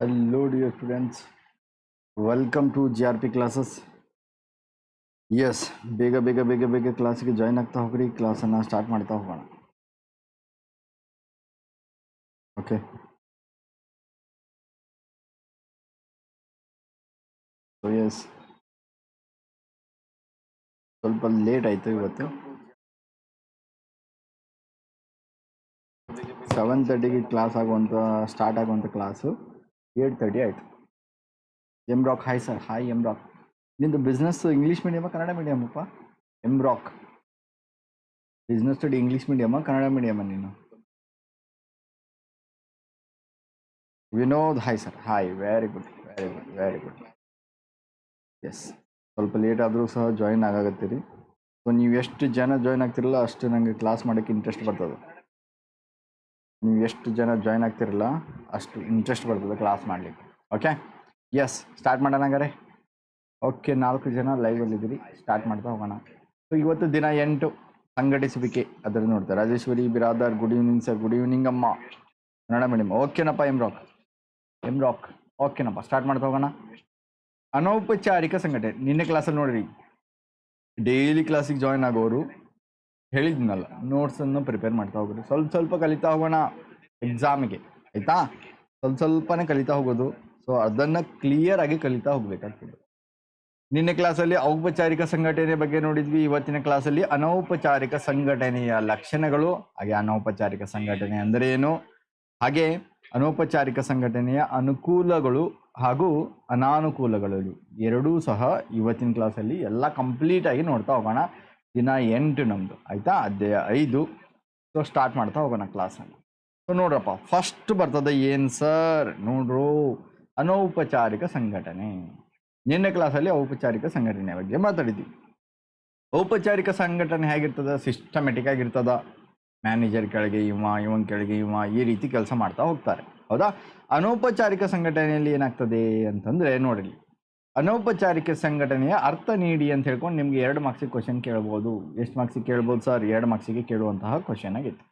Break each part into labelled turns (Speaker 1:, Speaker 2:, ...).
Speaker 1: Hello, dear students. Welcome to GRP classes. Yes ಬೇಗ ಬೇಗ ಬೇಗ ಬೇಗ ಕ್ಲಾಸಿಗೆ ಜಾಯ್ನ್ ಆಗ್ತಾ ಹೋಗ್ರಿ ಕ್ಲಾಸನ್ನು ಸ್ಟಾರ್ಟ್ ಮಾಡ್ತಾ ಹೋಗೋಣ ಓಕೆ ಸೊ ಎಸ್ ಸ್ವಲ್ಪ ಲೇಟ್ ಆಯಿತು ಇವತ್ತು. ಸೆವೆನ್ ತರ್ಟಿಗೆ ಕ್ಲಾಸ್ ಆಗುವಂಥ ಸ್ಟಾರ್ಟ್ ಆಗುವಂಥ ಕ್ಲಾಸು ಏಟ್ ತರ್ಟಿ ಆಯಿತು. ಎಂ ರಾಕ್ ಹಾಯ್ ಸರ್ ಹಾಯ್ ಎಂ ರಾಕ್ ನಿಂದು ಬಿಸ್ನೆಸ್ ಇಂಗ್ಲೀಷ್ ಮೀಡಿಯಮ ಕನ್ನಡ ಮೀಡಿಯಮಪ್ಪ ಎಂ ರಾಕ್ ಬಿಸ್ನೆಸ್ ಸ್ಟಡಿ ಇಂಗ್ಲೀಷ್ ಮೀಡಿಯಮ ಕನ್ನಡ ಮೀಡಿಯಮ ನೀನು? Vinod hi sir hi very good very good very good yes ಸ್ವಲ್ಪ ಲೇಟ್ ಆದರೂ ಸಹ ಜಾಯಿನ್ ಆಗಾಗತ್ತೀರಿ ಸೊ ನೀವು ಎಷ್ಟು ಜನ ಜಾಯ್ನ್ ಆಗ್ತಿರಲ್ಲ ಅಷ್ಟು ನನಗೆ ಕ್ಲಾಸ್ ಮಾಡೋಕ್ಕೆ ಇಂಟ್ರೆಸ್ಟ್ ಬರ್ತದೆ. ನೀವು ಎಷ್ಟು ಜನ ಜಾಯ್ನ್ ಆಗ್ತಿರಲ್ಲ, ಅಷ್ಟು ಇಂಟ್ರೆಸ್ಟ್ ಬರ್ತದೆ ಕ್ಲಾಸ್ ಮಾಡಲಿಕ್ಕೆ. ಓಕೆ ಎಸ್ ಸ್ಟಾರ್ಟ್ ಮಾಡೋಣ ಹಂಗಾರೆ. ಓಕೆ ನಾಲ್ಕು ಜನ ಲೈವಲ್ಲಿದ್ದೀರಿ ಸ್ಟಾರ್ಟ್ ಮಾಡ್ತಾ ಹೋಗೋಣ. ಸೊ ಇವತ್ತು ದಿನ ಎಂಟು, ಸಂಘಟಿಸುವಿಕೆ. ಅದರಲ್ಲಿ ನೋಡ್ತಾರೆ. Rajeshwari, Biradar good evening sir good evening ಅಮ್ಮ. ಕನ್ನಡ ಮೇಡಮ್. ಓಕೆನಪ್ಪ ಎಂ ರಾಕ್ ಎಂ ರಾಕ್ ಓಕೆನಪ್ಪ ಸ್ಟಾರ್ಟ್ ಮಾಡ್ತಾ ಹೋಗೋಣ. ಅನೌಪಚಾರಿಕ ಸಂಘಟನೆ. ನಿನ್ನೆ ಕ್ಲಾಸಲ್ಲಿ ನೋಡಿರಿ. ಡೈಲಿ ಕ್ಲಾಸಿಗೆ ಜಾಯ್ನ್ ಆಗೋರು ಹೇಳಿದ್ನಲ್ಲ ನೋಟ್ಸನ್ನು ಪ್ರಿಪೇರ್ ಮಾಡ್ತಾ ಹೋಗ್ರಿ ಸ್ವಲ್ಪ ಸ್ವಲ್ಪ ಕಲಿತಾ ಹೋಗೋಣ ಎಕ್ಸಾಮಿಗೆ ಆಯಿತಾ? ಸ್ವಲ್ಪ ಸ್ವಲ್ಪನೇ ಕಲಿತಾ ಹೋಗೋದು. ಸೊ ಅದನ್ನು ಕ್ಲಿಯರ್ ಆಗಿ ಕಲಿತಾ ಹೋಗ್ಬೇಕಾಗ್ತದೆ. ನಿನ್ನೆ ಕ್ಲಾಸಲ್ಲಿ ಔಪಚಾರಿಕ ಸಂಘಟನೆ ಬಗ್ಗೆ ನೋಡಿದ್ವಿ. ಇವತ್ತಿನ ಕ್ಲಾಸಲ್ಲಿ ಅನೌಪಚಾರಿಕ ಸಂಘಟನೆಯ ಲಕ್ಷಣಗಳು, ಹಾಗೆ ಅನೌಪಚಾರಿಕ ಸಂಘಟನೆ ಅಂದರೆ ಏನು? ಹಾಗೆ ಅನೌಪಚಾರಿಕ ಸಂಘಟನೆಯ ಅನುಕೂಲಗಳು ಹಾಗೂ ಅನಾನುಕೂಲಗಳು, ಎರಡೂ ಸಹ ಇವತ್ತಿನ ಕ್ಲಾಸಲ್ಲಿ ಎಲ್ಲ ಕಂಪ್ಲೀಟ್ ಆಗಿ ನೋಡ್ತಾ ಹೋಗೋಣ. ದಿನ ಎಂಟು ನಮ್ಮದು ಆಯಿತಾ? ಅಧ್ಯಾಯ ಐದು. ಸೊ ಸ್ಟಾರ್ಟ್ ಮಾಡ್ತಾ ಹೋಗೋಣ ಕ್ಲಾಸನ್ನು ಸೊ ನೋಡ್ರಪ್ಪ ಫಸ್ಟ್ ಬರ್ತದೆ ಏನು ಸರ್ ನೋಡ್ರು, ಅನೌಪಚಾರಿಕ ಸಂಘಟನೆ. ನಿನ್ನೆ ಕ್ಲಾಸಲ್ಲಿ ಔಪಚಾರಿಕ ಸಂಘಟನೆ ಬಗ್ಗೆ ಮಾತಾಡಿದ್ವಿ. ಔಪಚಾರಿಕ ಸಂಘಟನೆ ಹೇಗಿರ್ತದೆ? ಸಿಸ್ಟಮೆಟಿಕ್ ಆಗಿರ್ತದ? ಮ್ಯಾನೇಜರ್ ಕೆಳಗೆ ಇವ ಇವನ್ ಕೆಳಗೆ ಇವ, ಈ ರೀತಿ ಕೆಲಸ ಮಾಡ್ತಾ ಹೋಗ್ತಾರೆ. ಹೌದಾ? ಅನೌಪಚಾರಿಕ ಸಂಘಟನೆಯಲ್ಲಿ ಏನಾಗ್ತದೆ ಅಂತಂದರೆ, ನೋಡಿರಿ. ಅನೌಪಚಾರಿಕ ಸಂಘಟನೆಯ ಅರ್ಥ ನೀಡಿ ಅಂತ ಹೇಳ್ಕೊಂಡು ನಿಮಗೆ ಎರಡು ಮಾರ್ಕ್ಸಿಗೆ ಕ್ವಶನ್ ಕೇಳ್ಬೋದು. ಎಷ್ಟು ಮಾರ್ಕ್ಸಿಗೆ ಕೇಳ್ಬೋದು ಸರ್ ಎರಡು ಮಾರ್ಕ್ಸಿಗೆ ಕೇಳುವಂತಹ ಕ್ವಶನ್ ಆಗಿತ್ತು.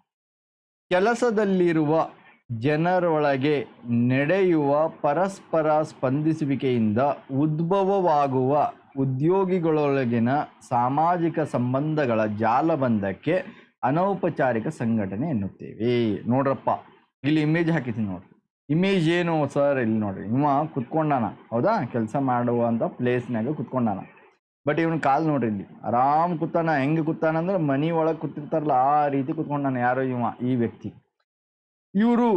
Speaker 1: ಕೆಲಸದಲ್ಲಿರುವ ಜನರೊಳಗೆ ನಡೆಯುವ ಪರಸ್ಪರ ಸ್ಪಂದಿಸುವಿಕೆಯಿಂದ ಉದ್ಭವವಾಗುವ ಉದ್ಯೋಗಿಗಳೊಳಗಿನ ಸಾಮಾಜಿಕ ಸಂಬಂಧಗಳ ಜಾಲಬಂಧಕ್ಕೆ ಅನೌಪಚಾರಿಕ ಸಂಘಟನೆ ಎನ್ನುತ್ತೇವೆ. ನೋಡ್ರಪ್ಪ, ಇಲ್ಲಿ ಇಮೇಜ್ ಹಾಕಿದ್ದೀನಿ ನೋಡ್ರಿ. ಇಮೇಜ್ ಏನು ಸರ್ ಇಲ್ಲಿ ನೋಡ್ರಿ. ಇವ ಕುತ್ಕೊಂಡಾನ, ಹೌದಾ? ಕೆಲಸ ಮಾಡುವಂಥ ಪ್ಲೇಸ್ನಾಗ ಕುತ್ಕೊಂಡಾನ. ಬಟ್ ಇವನು ಕಾಲು ನೋಡ್ರಿ ಇಲ್ಲಿ, ಆರಾಮ್ ಕೂತಾನ, ಹೆಂಗೆ ಕೂತಾನ ಅಂದ್ರೆ ಮನಿ ಒಳಗೆ ಕೂತಿರ್ತಾರಲ್ಲ, ಆ ರೀತಿ ಕುತ್ಕೊಂಡಾನ ಯಾರೋ ಇವ, ಈ ವ್ಯಕ್ತಿ. ಇವರು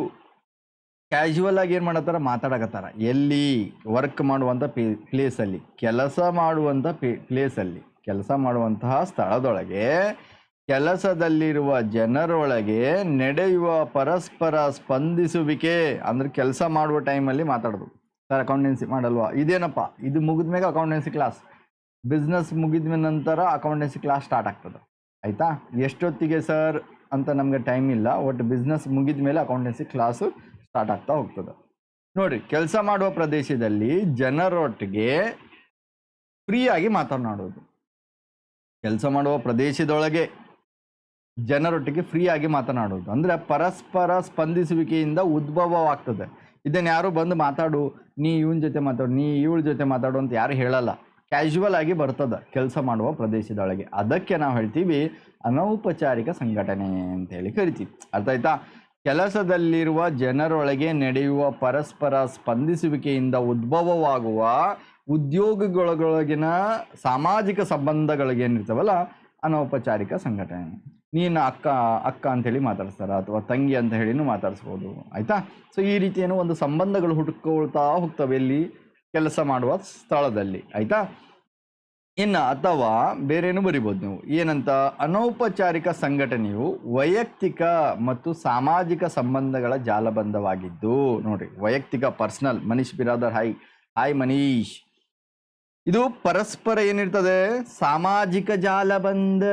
Speaker 1: ಕ್ಯಾಶುವಲ್ ಆಗಿ ಏನು ಮಾಡತ್ತಾರ, ಮಾತಾಡಕತ್ತಾರ. ಎಲ್ಲಿ ವರ್ಕ್ ಮಾಡುವಂಥ ಪೇ ಪ್ಲೇಸಲ್ಲಿ ಕೆಲಸ ಮಾಡುವಂಥ ಪ್ಲೇಸಲ್ಲಿ ಕೆಲಸ ಮಾಡುವಂತಹ ಸ್ಥಳದೊಳಗೆ ಕೆಲಸದಲ್ಲಿರುವ ಜನರೊಳಗೆ ನಡೆಯುವ ಪರಸ್ಪರ ಸ್ಪಂದಿಸುವಿಕೆ, ಅಂದ್ರೆ ಕೆಲಸ ಮಾಡುವ ಟೈಮಲ್ಲಿ ಮಾತಾಡೋದು. ಸರ್ ಅಕೌಂಟೆನ್ಸಿ ಮಾಡಲ್ವಾ? ಇದೇನಪ್ಪ? ಇದು ಮುಗಿದ ಮೇಲೆ ಅಕೌಂಟೆನ್ಸಿ ಕ್ಲಾಸ್ ಬಿಸ್ನೆಸ್ ಮುಗಿದ ನಂತರ ಅಕೌಂಟೆನ್ಸಿ ಕ್ಲಾಸ್ ಸ್ಟಾರ್ಟ್ ಆಗ್ತದೆ. ಆಯಿತಾ? ಎಷ್ಟೊತ್ತಿಗೆ ಸರ್ ಅಂತ ನಮಗೆ ಟೈಮ್ ಇಲ್ಲ. ಒಟ್ಟು ಬಿಸ್ನೆಸ್ ಮುಗಿದ ಮೇಲೆ ಅಕೌಂಟೆನ್ಸಿ ಕ್ಲಾಸು ಸ್ಟಾರ್ಟ್ ಆಗ್ತಾ ಹೋಗ್ತದೆ. ನೋಡಿ, ಕೆಲಸ ಮಾಡುವ ಪ್ರದೇಶದಲ್ಲಿ ಜನರೊಟ್ಟಿಗೆ ಫ್ರೀಯಾಗಿ ಮಾತನಾಡೋದು. ಕೆಲಸ ಮಾಡುವ ಪ್ರದೇಶದೊಳಗೆ ಜನರೊಟ್ಟಿಗೆ ಫ್ರೀಯಾಗಿ ಮಾತನಾಡೋದು ಅಂದರೆ ಪರಸ್ಪರ ಸ್ಪಂದಿಸುವಿಕೆಯಿಂದ ಉದ್ಭವವಾಗ್ತದೆ. ಇದನ್ನು ಯಾರು ಬಂದು ಮಾತಾಡು, ನೀ ಇವನ ಜೊತೆ ಮಾತಾಡು, ನೀ ಇವಳ ಜೊತೆ ಮಾತಾಡು ಅಂತ ಯಾರು ಹೇಳಲ್ಲ. ಕ್ಯಾಶುವಲ್ ಆಗಿ ಬರ್ತದೆ ಕೆಲಸ ಮಾಡುವ ಪ್ರದೇಶದೊಳಗೆ. ಅದಕ್ಕೆ ನಾವು ಹೇಳ್ತೀವಿ, ಅನೌಪಚಾರಿಕ ಸಂಘಟನೆ ಅಂತ ಹೇಳಿ ಕರಿತೀವಿ. ಅರ್ಥ ಆಯ್ತಾ? ಕೆಲಸದಲ್ಲಿರುವ ಜನರೊಳಗೆ ನಡೆಯುವ ಪರಸ್ಪರ ಸ್ಪಂದಿಸುವಿಕೆಯಿಂದ ಉದ್ಭವವಾಗುವ ಉದ್ಯೋಗಗಳೊಳಗಿನ ಸಾಮಾಜಿಕ ಸಂಬಂಧಗಳಿಗೇನಿರ್ತಾವಲ್ಲ ಅನೌಪಚಾರಿಕ ಸಂಘಟನೆ. ನೀನು ಅಕ್ಕ ಅಕ್ಕ ಅಂತ ಹೇಳಿ ಮಾತಾಡ್ತಾರ ಅಥವಾ ತಂಗಿ ಅಂತ ಹೇಳಿನೂ ಮಾತಾಡಿಸ್ಬೋದು. ಆಯಿತಾ? ಸೊ ಈ ರೀತಿಯೇನು ಒಂದು ಸಂಬಂಧಗಳು ಹುಡುಕೊಳ್ತಾ ಹೋಗ್ತವೆ ಇಲ್ಲಿ ಕೆಲಸ ಮಾಡುವ ಸ್ಥಳದಲ್ಲಿ. ಆಯಿತಾ? ಇನ್ನು ಅಥವಾ ಬೇರೇನು ಬರಿಬೋದು ನೀವು? ಏನಂತ? ಅನೌಪಚಾರಿಕ ಸಂಘಟನೆಯು ವೈಯಕ್ತಿಕ ಮತ್ತು ಸಾಮಾಜಿಕ ಸಂಬಂಧಗಳ ಜಾಲಬಂಧವಾಗಿದ್ದು, ನೋಡ್ರಿ, ವೈಯಕ್ತಿಕ, personal, Manish Biradar, hi hi Manish. ಇದು ಪರಸ್ಪರ ಏನಿರ್ತದೆ? ಸಾಮಾಜಿಕ ಜಾಲಬಂಧ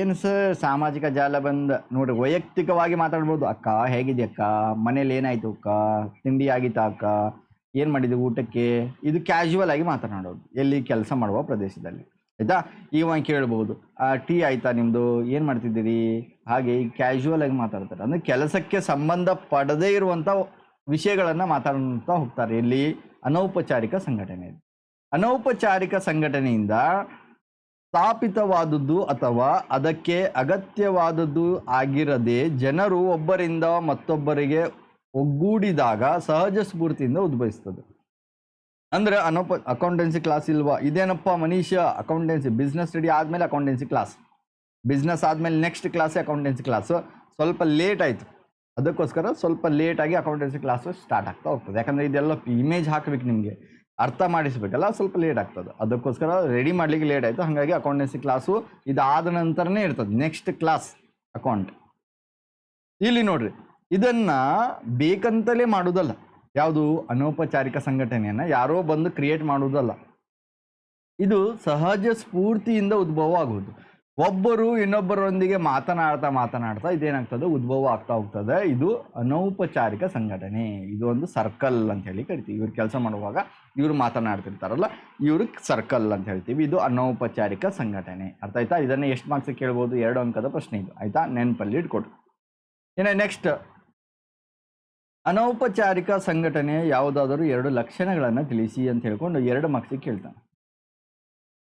Speaker 1: ಏನು ಸರ್ ಸಾಮಾಜಿಕ ಜಾಲಬಂಧ ನೋಡಿ, ವೈಯಕ್ತಿಕವಾಗಿ ಮಾತಾಡ್ಬೋದು. ಅಕ್ಕ, ಹೇಗಿದೆ ಅಕ್ಕ? ಮನೇಲಿ ಏನಾಯ್ತು ಅಕ್ಕ? ತಿಂಡಿ ಆಗಿತ್ತಾ ಅಕ್ಕ? ಏನು ಮಾಡಿದ್ವಿ ಊಟಕ್ಕೆ? ಇದು ಕ್ಯಾಶುವಲ್ ಆಗಿ ಮಾತನಾಡೋದು. ಎಲ್ಲಿ ಕೆಲಸ ಮಾಡುವ ಪ್ರದೇಶದಲ್ಲಿ. ಆಯ್ತಾ? ಇವ ಕೇಳ್ಬೋದು. ಟೀ ಆಯ್ತಾ ನಿಮ್ಮದು ಏನು ಮಾಡ್ತಿದ್ದೀರಿ? ಹಾಗೆ ಕ್ಯಾಶುವಲ್ ಆಗಿ ಮಾತಾಡ್ತಾರೆ. ಅಂದರೆ ಕೆಲಸಕ್ಕೆ ಸಂಬಂಧ ಪಡದೇ ಇರುವಂಥ ವಿಷಯಗಳನ್ನು ಮಾತಾಡ್ತಾ ಹೋಗ್ತಾರೆ. ಇಲ್ಲಿ ಅನೌಪಚಾರಿಕ ಸಂಘಟನೆ. ಅನೌಪಚಾರಿಕ ಸಂಘಟನೆಯಿಂದ ಸ್ಥಾಪಿತವಾದದ್ದು ಅಥವಾ ಅದಕ್ಕೆ ಅಗತ್ಯವಾದದ್ದು ಆಗಿರದೆ ಜನರು ಒಬ್ಬರಿಂದ ಮತ್ತೊಬ್ಬರಿಗೆ ಒಗ್ಗೂಡಿದಾಗ ಸಹಜ ಸ್ಫೂರ್ತಿಯಿಂದ ಉದ್ಭವಿಸ್ತದೆ. ಅಂದರೆ ಅನೌಪ ಅಕೌಂಟೆನ್ಸಿ ಕ್ಲಾಸ್ ಇಲ್ವಾ? ಇದೇನಪ್ಪ ಮನೀಷ ಅಕೌಂಟೆನ್ಸಿ ಬಿಸ್ನೆಸ್ ಸ್ಟಡಿ ಆದಮೇಲೆ ಅಕೌಂಟೆನ್ಸಿ ಕ್ಲಾಸ್ ಬಿಸ್ನೆಸ್ ಆದಮೇಲೆ ನೆಕ್ಸ್ಟ್ ಕ್ಲಾಸ್ ಅಕೌಂಟೆನ್ಸಿ ಕ್ಲಾಸು ಸ್ವಲ್ಪ ಲೇಟ್ ಆಯಿತು. ಅದಕ್ಕೋಸ್ಕರ ಸ್ವಲ್ಪ ಲೇಟಾಗಿ ಅಕೌಂಟೆನ್ಸಿ ಕ್ಲಾಸು ಸ್ಟಾರ್ಟ್ ಆಗ್ತಾ ಹೋಗ್ತದೆ. ಯಾಕಂದರೆ ಇದೆಲ್ಲ ಇಮೇಜ್ ಹಾಕಬೇಕು ನಿಮಗೆ. ಅರ್ಥ ಮಾಡಿಸ್ಬೇಕಲ್ಲ, ಸ್ವಲ್ಪ ಲೇಟ್ ಆಗ್ತದೆ. ಅದಕ್ಕೋಸ್ಕರ ರೆಡಿ ಮಾಡ್ಲಿಕ್ಕೆ ಲೇಟ್ ಆಯಿತು. ಹಾಗಾಗಿ ಅಕೌಂಟೆನ್ಸಿ ಕ್ಲಾಸು ಇದಾದ ನಂತರನೇ ಇರ್ತದೆ. ನೆಕ್ಸ್ಟ್ ಕ್ಲಾಸ್ ಅಕೌಂಟ್ ಇಲ್ಲಿ ನೋಡ್ರಿ, ಇದನ್ನು ಬೇಕಂತಲೇ ಮಾಡುವುದಲ್ಲ ಯಾವುದು? ಅನೌಪಚಾರಿಕ ಸಂಘಟನೆಯನ್ನು ಯಾರೋ ಬಂದು ಕ್ರಿಯೇಟ್ ಮಾಡುವುದಲ್ಲ ಇದು ಸಹಜ ಸ್ಫೂರ್ತಿಯಿಂದ ಉದ್ಭವ ಆಗುವುದು ಒಬ್ಬರು ಇನ್ನೊಬ್ಬರೊಂದಿಗೆ ಮಾತನಾಡ್ತಾ ಮಾತನಾಡ್ತಾ ಇದೇನಾಗ್ತದೆ? ಉದ್ಭವ ಆಗ್ತಾ ಹೋಗ್ತದೆ. ಇದು ಅನೌಪಚಾರಿಕ ಸಂಘಟನೆ. ಇದು ಒಂದು ಸರ್ಕಲ್ ಅಂತ ಹೇಳಿ ಕರಿತೀವಿ. ಇವ್ರು ಕೆಲಸ ಮಾಡುವಾಗ ಇವರು ಮಾತನಾಡ್ತಿರ್ತಾರಲ್ಲ, ಇವರು ಸರ್ಕಲ್ ಅಂತ ಹೇಳ್ತೀವಿ. ಇದು ಅನೌಪಚಾರಿಕ ಸಂಘಟನೆ. ಅರ್ಥ ಆಯ್ತಾ? ಇದನ್ನು ಎಷ್ಟು ಮಾರ್ಕ್ಸ್ ಕೇಳ್ಬೋದು? ಎರಡು ಅಂಕದ ಪ್ರಶ್ನೆ ಇದು. ಆಯ್ತಾ? ನೆನಪಲ್ಲಿ ಇಟ್ಕೊಡು. ಇನ್ನು ನೆಕ್ಸ್ಟ್ ಅನೌಪಚಾರಿಕ ಸಂಘಟನೆ ಯಾವುದಾದರೂ ಎರಡು ಲಕ್ಷಣಗಳನ್ನು ತಿಳಿಸಿ ಅಂತ ಹೇಳ್ಕೊಂಡು ಎರಡು ಮಾರ್ಕ್ಸಿಗೆ ಕೇಳ್ತಾನೆ.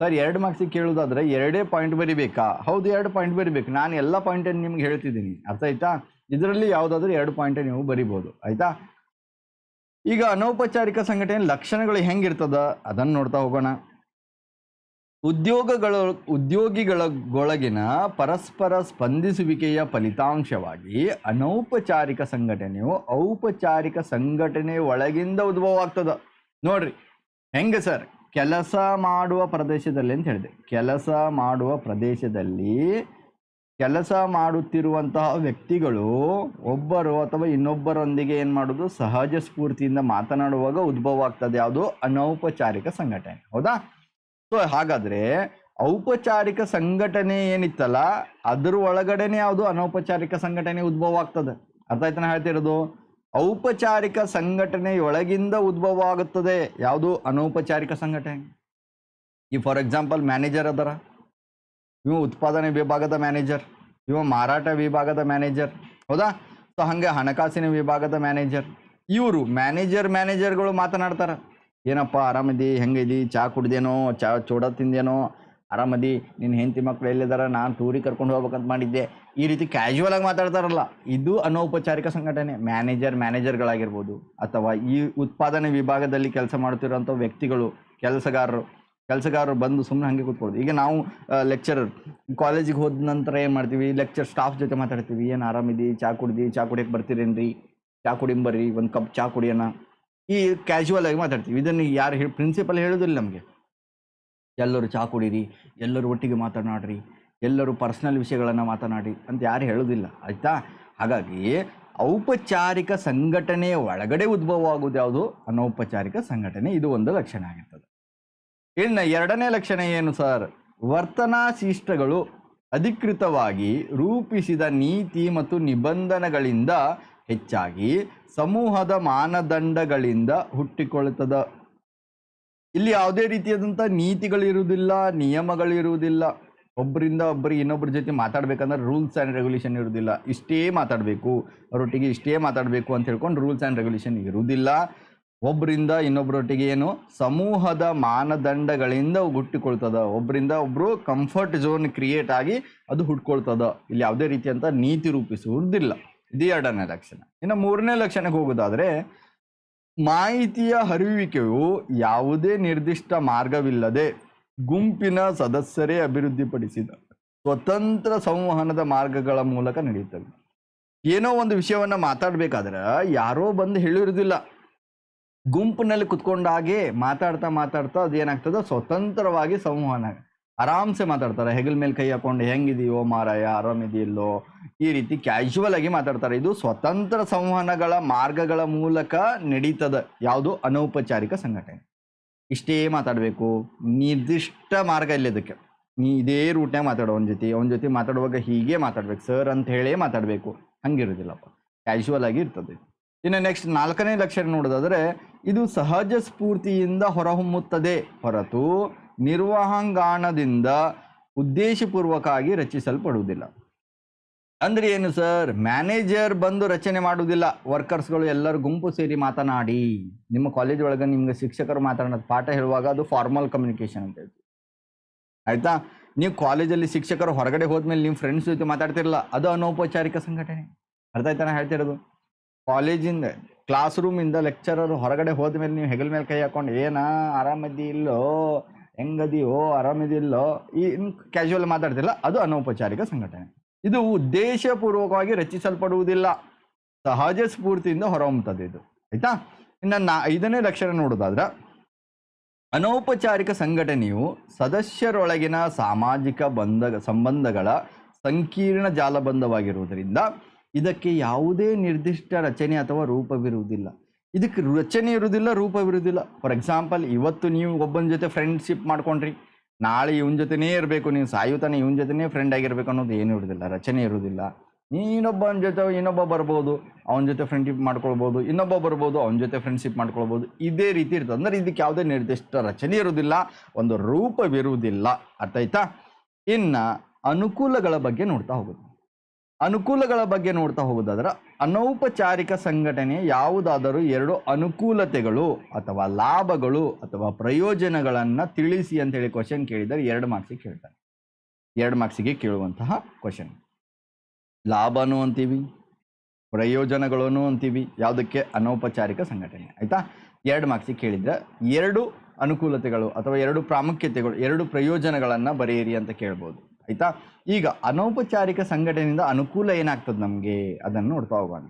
Speaker 1: ಸರ್, ಎರಡು ಮಾರ್ಕ್ಸಿಗೆ ಕೇಳೋದಾದ್ರೆ ಎರಡೇ ಪಾಯಿಂಟ್ ಬರಿಬೇಕಾ? ಹೌದು, ಎರಡು ಪಾಯಿಂಟ್ ಬರಿಬೇಕು. ನಾನು ಎಲ್ಲ ಪಾಯಿಂಟನ್ನು ನಿಮ್ಗೆ ಹೇಳ್ತಿದ್ದೀನಿ. ಅರ್ಥ ಆಯ್ತಾ? ಇದರಲ್ಲಿ ಯಾವುದಾದ್ರೂ ಎರಡು ಪಾಯಿಂಟ್ ನೀವು ಬರಿಬೋದು. ಆಯ್ತಾ? ಈಗ ಅನೌಪಚಾರಿಕ ಸಂಘಟನೆ ಲಕ್ಷಣಗಳು ಹೆಂಗಿರ್ತದ? ಅದನ್ನು ನೋಡ್ತಾ ಹೋಗೋಣ. ಉದ್ಯೋಗಗಳ, ಉದ್ಯೋಗಿಗಳೊಳಗಿನ ಪರಸ್ಪರ ಸ್ಪಂದಿಸುವಿಕೆಯ ಫಲಿತಾಂಶವಾಗಿ ಅನೌಪಚಾರಿಕ ಸಂಘಟನೆಯು ಔಪಚಾರಿಕ ಸಂಘಟನೆ ಒಳಗಿಂದ ಉದ್ಭವ ಆಗ್ತದ ನೋಡ್ರಿ, ಹೆಂಗೆ ಸರ್? ಕೆಲಸ ಮಾಡುವ ಪ್ರದೇಶದಲ್ಲಿ ಅಂತ ಹೇಳಿದೆ. ಕೆಲಸ ಮಾಡುವ ಪ್ರದೇಶದಲ್ಲಿ ಕೆಲಸ ಮಾಡುತ್ತಿರುವಂತಹ ವ್ಯಕ್ತಿಗಳು ಒಬ್ಬರು ಅಥವಾ ಇನ್ನೊಬ್ಬರೊಂದಿಗೆ ಏನು ಮಾಡೋದು? ಸಹಜ ಸ್ಫೂರ್ತಿಯಿಂದ ಮಾತನಾಡುವಾಗ ಉದ್ಭವ ಆಗ್ತದೆ. ಯಾವುದು? ಅನೌಪಚಾರಿಕ ಸಂಘಟನೆ. ಹೌದಾ? ಸೊ ಹಾಗಾದರೆ ಔಪಚಾರಿಕ ಸಂಘಟನೆ ಏನಿತ್ತಲ್ಲ, ಅದರ ಒಳಗಡೆನೆ ಯಾವುದು? ಅನೌಪಚಾರಿಕ ಸಂಘಟನೆ ಉದ್ಭವ ಆಗ್ತದೆ. ಅರ್ಥ ಆಯ್ತಾನೆ ಹೇಳ್ತಿರೋದು? ಔಪಚಾರಿಕ ಸಂಘಟನೆಯೊಳಗಿಂದ ಉದ್ಭವ ಆಗುತ್ತದೆ. ಯಾವುದು? ಅನೌಪಚಾರಿಕ ಸಂಘಟನೆ. ಈ ಫಾರ್ ಎಕ್ಸಾಂಪಲ್ ಮ್ಯಾನೇಜರ್ ಅದರ. ಇವ ಉತ್ಪಾದನೆ ವಿಭಾಗದ ಮ್ಯಾನೇಜರ್, ಇವ ಮಾರಾಟ ವಿಭಾಗದ ಮ್ಯಾನೇಜರ್, ಹೌದಾ? ಸೊ ಹಾಗೆ ಹಣಕಾಸಿನ ವಿಭಾಗದ ಮ್ಯಾನೇಜರ್. ಇವರು ಮ್ಯಾನೇಜರ್ ಮ್ಯಾನೇಜರ್ಗಳು ಮಾತನಾಡ್ತಾರೆ. ಏನಪ್ಪ ಆರಾಮದಿ? ಹೆಂಗಿದಿ? ಚಾ ಕುಡ್ದೇನೋ? ಚಾ ಚೂಡ ತಿಂದೇನೋ? ಆರಾಮದಿ? ನಿನ್ನ ಹೆಂಡತಿ ಮಕ್ಕಳು ಎಲ್ಲಿದ್ದಾರೆ ನಾನು ಟೂರಿಗೆ ಕರ್ಕೊಂಡು ಹೋಗ್ಬೇಕಂತ ಮಾಡಿದ್ದೆ. ಈ ರೀತಿ ಕ್ಯಾಶುವಲ್ ಆಗಿ ಮಾತಾಡ್ತಾರಲ್ಲ. ಇದು ಅನೌಪಚಾರಿಕ ಸಂಘಟನೆ. ಮ್ಯಾನೇಜರ್ ಮ್ಯಾನೇಜರ್ಗಳಾಗಿರ್ಬೋದು. ಅಥವಾ ಈ ಉತ್ಪಾದನೆ ವಿಭಾಗದಲ್ಲಿ ಕೆಲಸ ಮಾಡುತ್ತಿರುವಂಥ ವ್ಯಕ್ತಿಗಳು, ಕೆಲಸಗಾರರು. ಕೆಲಸಗಾರರು ಬಂದು ಸುಮ್ಮನೆ ಹಾಗೆ ಕೂತ್ಕೊಳ್ಳೋದು. ಈಗ ನಾವು ಲೆಕ್ಚರರ್ ಕಾಲೇಜಿಗೆ ಹೋದ ನಂತರ ಏನು ಮಾಡ್ತೀವಿ? ಲೆಕ್ಚರ್ ಸ್ಟಾಫ್ ಜೊತೆ ಮಾತಾಡ್ತೀವಿ. ಏನು ಆರಾಮಿದಿ? ಚಾ ಕುಡ್ದು? ಚಾ ಕುಡಿಯಕ್ಕೆ ಬರ್ತೀರೇನ್ರಿ? ಚಾ ಕುಡಿಂಬರ್ರಿ ಒಂದು ಕಪ್ ಚಾ ಕುಡಿಯೋಣ. ಈ ಕ್ಯಾಶುವಲ್ ಆಗಿ ಮಾತಾಡ್ತೀವಿ. ಇದನ್ನು ಯಾರು ಹೇಳಿ ಪ್ರಿನ್ಸಿಪಲ್ ಹೇಳೋದಿಲ್ಲ ನಮಗೆ. ಎಲ್ಲರೂ ಚಾ ಕುಡೀರಿ, ಎಲ್ಲರೂ ಒಟ್ಟಿಗೆ ಮಾತನಾಡ್ರಿ, ಎಲ್ಲರೂ ಪರ್ಸ್ನಲ್ ವಿಷಯಗಳನ್ನು ಮಾತನಾಡಿ ಅಂತ ಯಾರು ಹೇಳೋದಿಲ್ಲ. ಆಯ್ತಾ? ಹಾಗಾಗಿ, ಔಪಚಾರಿಕ ಸಂಘಟನೆಯ ಒಳಗಡೆ ಉದ್ಭವ ಆಗೋದು ಯಾವುದು? ಅನೌಪಚಾರಿಕ ಸಂಘಟನೆ. ಇದು ಒಂದು ಲಕ್ಷಣ ಆಗಿರ್ತದೆ. ಇನ್ನು ಎರಡನೇ ಲಕ್ಷಣ ಏನು ಸರ್? ವರ್ತನಾ ಶಿಷ್ಟಗಳು ಅಧಿಕೃತವಾಗಿ ರೂಪಿಸಿದ ನೀತಿ ಮತ್ತು ನಿಬಂಧನೆಗಳಿಂದ ಹೆಚ್ಚಾಗಿ ಸಮೂಹದ ಮಾನದಂಡಗಳಿಂದ ಹುಟ್ಟಿಕೊಳ್ಳುತ್ತದೆ ಇಲ್ಲಿ ಯಾವುದೇ ರೀತಿಯಾದಂಥ ನೀತಿಗಳಿರುವುದಿಲ್ಲ, ನಿಯಮಗಳಿರುವುದಿಲ್ಲ. ಒಬ್ಬರಿಂದ ಒಬ್ಬರಿಗೆ ಇನ್ನೊಬ್ಬರ ಜೊತೆ ಮಾತಾಡಬೇಕಂದ್ರೆ ರೂಲ್ಸ್ ಆ್ಯಂಡ್ ರೆಗ್ಯುಲೇಷನ್ ಇರುವುದಿಲ್ಲ. ಇಷ್ಟೇ ಮಾತಾಡಬೇಕು. ಅವರೊಟ್ಟಿಗೆ ಇಷ್ಟೇ ಮಾತಾಡಬೇಕು ಅಂತ ಹೇಳ್ಕೊಂಡು ರೂಲ್ಸ್ ಆ್ಯಂಡ್ ರೆಗ್ಯುಲೇಷನ್ ಇರುವುದಿಲ್ಲ. ಒಬ್ಬರಿಂದ ಇನ್ನೊಬ್ಬರೊಟ್ಟಿಗೆ ಏನು ಸಮೂಹದ ಮಾನದಂಡಗಳಿಂದ ಹುಟ್ಟಿಕೊಳ್ತದ. ಒಬ್ಬರಿಂದ ಒಬ್ಬರು ಕಂಫರ್ಟ್ ಝೋನ್ ಕ್ರಿಯೇಟ್ ಆಗಿ ಅದು ಹುಟ್ಕೊಳ್ತದ. ಇಲ್ಲಿ ಯಾವುದೇ ರೀತಿಯಂತ ನೀತಿ ರೂಪಿಸುವುದಿಲ್ಲ. ಇದು ಎರಡನೇ ಲಕ್ಷಣ. ಇನ್ನು ಮೂರನೇ ಲಕ್ಷಣಕ್ಕೆ ಹೋಗೋದಾದ್ರೆ, ಮಾಹಿತಿಯ ಹರಿಯುವಿಕೆಯು ಯಾವುದೇ ನಿರ್ದಿಷ್ಟ ಮಾರ್ಗವಿಲ್ಲದೆ ಗುಂಪಿನ ಸದಸ್ಯರೇ ಅಭಿವೃದ್ಧಿಪಡಿಸಿದ ಸ್ವತಂತ್ರ ಸಂವಹನದ ಮಾರ್ಗಗಳ ಮೂಲಕ ನಡೆಯುತ್ತವೆ ಏನೋ ಒಂದು ವಿಷಯವನ್ನು ಮಾತಾಡಬೇಕಾದ್ರೆ ಯಾರೋ ಬಂದು ಹೇಳಿರುವುದಿಲ್ಲ. ಗುಂಪಿನಲ್ಲಿ ಕುತ್ಕೊಂಡಾಗೆ ಮಾತಾಡ್ತಾ ಮಾತಾಡ್ತಾ ಅದು ಏನಾಗ್ತದೆ ಸ್ವತಂತ್ರವಾಗಿ ಸಂವಹನ. ಆರಾಮ್ಸೆ ಮಾತಾಡ್ತಾರೆ. ಹೆಗಲ್ ಮೇಲೆ ಕೈ ಹಾಕೊಂಡು ಹೆಂಗಿದೆಯೋ ಮಾರಾಯ, ಆರಾಮಿದೆಯಲ್ಲೋ? ಈ ರೀತಿ ಕ್ಯಾಶುವಲ್ ಆಗಿ ಮಾತಾಡ್ತಾರೆ. ಇದು ಸ್ವತಂತ್ರ ಸಂವಹನಗಳ ಮಾರ್ಗಗಳ ಮೂಲಕ ನಡೀತದ ಯಾವುದು ಅನೌಪಚಾರಿಕ ಸಂಘಟನೆ. ಇಷ್ಟೇ ಮಾತಾಡಬೇಕು. ನಿರ್ದಿಷ್ಟ ಮಾರ್ಗ ಇಲ್ಲ ಅದಕ್ಕೆ ನೀ ಇದೇ ರೂಟ್ನಾಗ ಮಾತಾಡೋ ಅವನ ಜೊತೆ. ಅವನ ಜೊತೆ ಮಾತಾಡುವಾಗ ಹೀಗೆ ಮಾತಾಡ್ಬೇಕು. ಸರ್ ಅಂತ ಹೇಳೇ ಮಾತಾಡಬೇಕು. ಹಂಗಿರೋದಿಲ್ಲಪ್ಪ. ಕ್ಯಾಶುವಲ್ ಆಗಿ ಇರ್ತದೆ. ಇನ್ನು ನೆಕ್ಸ್ಟ್ ನಾಲ್ಕನೇ ಲಕ್ಷಣ ನೋಡೋದಾದರೆ, ಇದು ಸಹಜ ಸ್ಫೂರ್ತಿಯಿಂದ ಹೊರಹೊಮ್ಮುತ್ತದೆ. ಹೊರತು ನಿರ್ವಹಂಗಾಣದಿಂದ ಉದ್ದೇಶಪೂರ್ವಕವಾಗಿ ರಚಿಸಲ್ಪಡುವುದಿಲ್ಲ. ಅಂದರೆ ಏನು ಸರ್ ಮ್ಯಾನೇಜರ್ ಬಂದು ರಚನೆ ಮಾಡುವುದಿಲ್ಲ. ವರ್ಕರ್ಸ್ಗಳು ಎಲ್ಲರೂ ಗುಂಪು ಸೇರಿ ಮಾತನಾಡಿ. ನಿಮ್ಮ ಕಾಲೇಜ್ ಒಳಗೆ ನಿಮ್ಗೆ ಶಿಕ್ಷಕರು ಮಾತನಾಡೋದು ಪಾಠ ಹೇಳುವಾಗ ಅದು ಫಾರ್ಮಲ್ ಕಮ್ಯುನಿಕೇಷನ್ ಅಂತ ಹೇಳ್ತೀವಿ. ಆಯಿತಾ? ನೀವು ಕಾಲೇಜಲ್ಲಿ ಶಿಕ್ಷಕರು ಹೊರಗಡೆ ಹೋದ್ಮೇಲೆ ನಿಮ್ಮ ಫ್ರೆಂಡ್ಸ್ ಜೊತೆ ಮಾತಾಡ್ತಿರಲ್ಲ, ಅದು ಅನೌಪಚಾರಿಕ ಸಂಘಟನೆ. ಅರ್ಥ ಆಯ್ತಾನೆ ಹೇಳ್ತಿರೋದು? ಕಾಲೇಜಿಂದ ಕ್ಲಾಸ್ ರೂಮಿಂದ ಲೆಕ್ಚರರ್ ಹೊರಗಡೆ ಹೋದ ಮೇಲೆ ನೀವು ಹೆಗಲ್ ಮೇಲೆ ಕೈ ಹಾಕೊಂಡು, ಏನ ಆರಾಮದಿ ಇಲ್ಲೋ? ಹೆಂಗದಿಯೋ ಆರಾಮದಿಲ್ಲೋ? ಈ ಕ್ಯಾಶುವಲ್ ಮಾತಾಡ್ತಿಲ್ಲ ಅದು ಅನೌಪಚಾರಿಕ ಸಂಘಟನೆ. ಇದು ಉದ್ದೇಶಪೂರ್ವಕವಾಗಿ ರಚಿಸಲ್ಪಡುವುದಿಲ್ಲ. ಸಹಜ ಸ್ಫೂರ್ತಿಯಿಂದ ಹೊರಹೊಮ್ಮುತ್ತದೆ ಇದು. ಆಯ್ತಾ? ಇನ್ನು ನಾ, ಐದನೇ ಲಕ್ಷಣ ನೋಡೋದಾದ್ರೆ, ಅನೌಪಚಾರಿಕ ಸಂಘಟನೆಯು ಸದಸ್ಯರೊಳಗಿನ ಸಾಮಾಜಿಕ ಬಂಧ ಸಂಬಂಧಗಳ ಸಂಕೀರ್ಣ ಜಾಲಬಂಧವಾಗಿರುವುದರಿಂದ ಇದಕ್ಕೆ ಯಾವುದೇ ನಿರ್ದಿಷ್ಟ ರಚನೆ ಅಥವಾ ರೂಪವಿರುವುದಿಲ್ಲ. ಇದಕ್ಕೆ ರಚನೆ ಇರುವುದಿಲ್ಲ, ರೂಪವಿರುವುದಿಲ್ಲ. ಫಾರ್ ಎಕ್ಸಾಂಪಲ್ ಇವತ್ತು ನೀವು ಒಬ್ಬನ ಜೊತೆ ಫ್ರೆಂಡ್ಶಿಪ್ ಮಾಡ್ಕೊಂಡ್ರಿ. ನಾಳೆ ಇವನ ಜೊತೆನೇ ಇರಬೇಕು ನೀವು ಸಾಯುತ್ತಾನೆ ಇವನ ಜೊತೆನೇ ಫ್ರೆಂಡ್ ಆಗಿರ್ಬೇಕು ಅನ್ನೋದು ಏನೂ ಇರುವುದಿಲ್ಲ, ರಚನೆ ಇರುವುದಿಲ್ಲ. ಇನ್ನೊಬ್ಬನ ಜೊತೆ ಇನ್ನೊಬ್ಬ ಬರ್ಬೋದು, ಅವನ ಜೊತೆ ಫ್ರೆಂಡ್ಶಿಪ್ ಮಾಡ್ಕೊಳ್ಬೋದು, ಇನ್ನೊಬ್ಬ ಬರ್ಬೋದು, ಅವನ ಜೊತೆ ಫ್ರೆಂಡ್ಶಿಪ್ ಮಾಡ್ಕೊಳ್ಬೋದು. ಇದೇ ರೀತಿ ಇರ್ತದೆ. ಅಂದ್ರೆ ಇದಕ್ಕೆ ಯಾವುದೇ ನಿರ್ದಿಷ್ಟ ರಚನೆ ಇರುವುದಿಲ್ಲ, ಒಂದು ರೂಪವಿರುವುದಿಲ್ಲ. ಅರ್ಥ ಆಯ್ತಾ ಇನ್ನು ಅನುಕೂಲಗಳ ಬಗ್ಗೆ ನೋಡ್ತಾ ಹೋಗೋದು. ಅನುಕೂಲಗಳ ಬಗ್ಗೆ ನೋಡ್ತಾ ಹೋಗೋದಾದ್ರೆ, ಅನೌಪಚಾರಿಕ ಸಂಘಟನೆ ಯಾವುದಾದರೂ ಎರಡು ಅನುಕೂಲತೆಗಳು ಅಥವಾ ಲಾಭಗಳು ಅಥವಾ ಪ್ರಯೋಜನಗಳನ್ನು ತಿಳಿಸಿ ಅಂತೇಳಿ ಕ್ವಶನ್ ಕೇಳಿದರೆ ಎರಡು ಮಾರ್ಕ್ಸಿಗೆ ಕೇಳ್ತಾರೆ. ಎರಡು ಮಾರ್ಕ್ಸಿಗೆ ಕೇಳುವಂತಹ ಕ್ವಶನ್ ಲಾಭನೂ ಅಂತೀವಿ, ಪ್ರಯೋಜನಗಳನ್ನು ಅಂತೀವಿ, ಯಾವುದಕ್ಕೆ? ಅನೌಪಚಾರಿಕ ಸಂಘಟನೆ, ಆಯ್ತಾ? ಎರಡು ಮಾರ್ಕ್ಸಿಗೆ ಕೇಳಿದ್ರೆ ಎರಡು ಅನುಕೂಲತೆಗಳು ಅಥವಾ ಎರಡು ಪ್ರಾಮುಖ್ಯತೆಗಳು, ಎರಡು ಪ್ರಯೋಜನಗಳನ್ನು ಬರೆಯಿರಿ ಅಂತ ಕೇಳ್ಬೋದು. ಆಯ್ತಾ? ಈಗ ಅನೌಪಚಾರಿಕ ಸಂಘಟನೆಯಿಂದ ಅನುಕೂಲ ಏನಾಗ್ತದೆ ನಮಗೆ? ಅದನ್ನು ನೋಡ್ತಾ ಹೋಗೋಣ.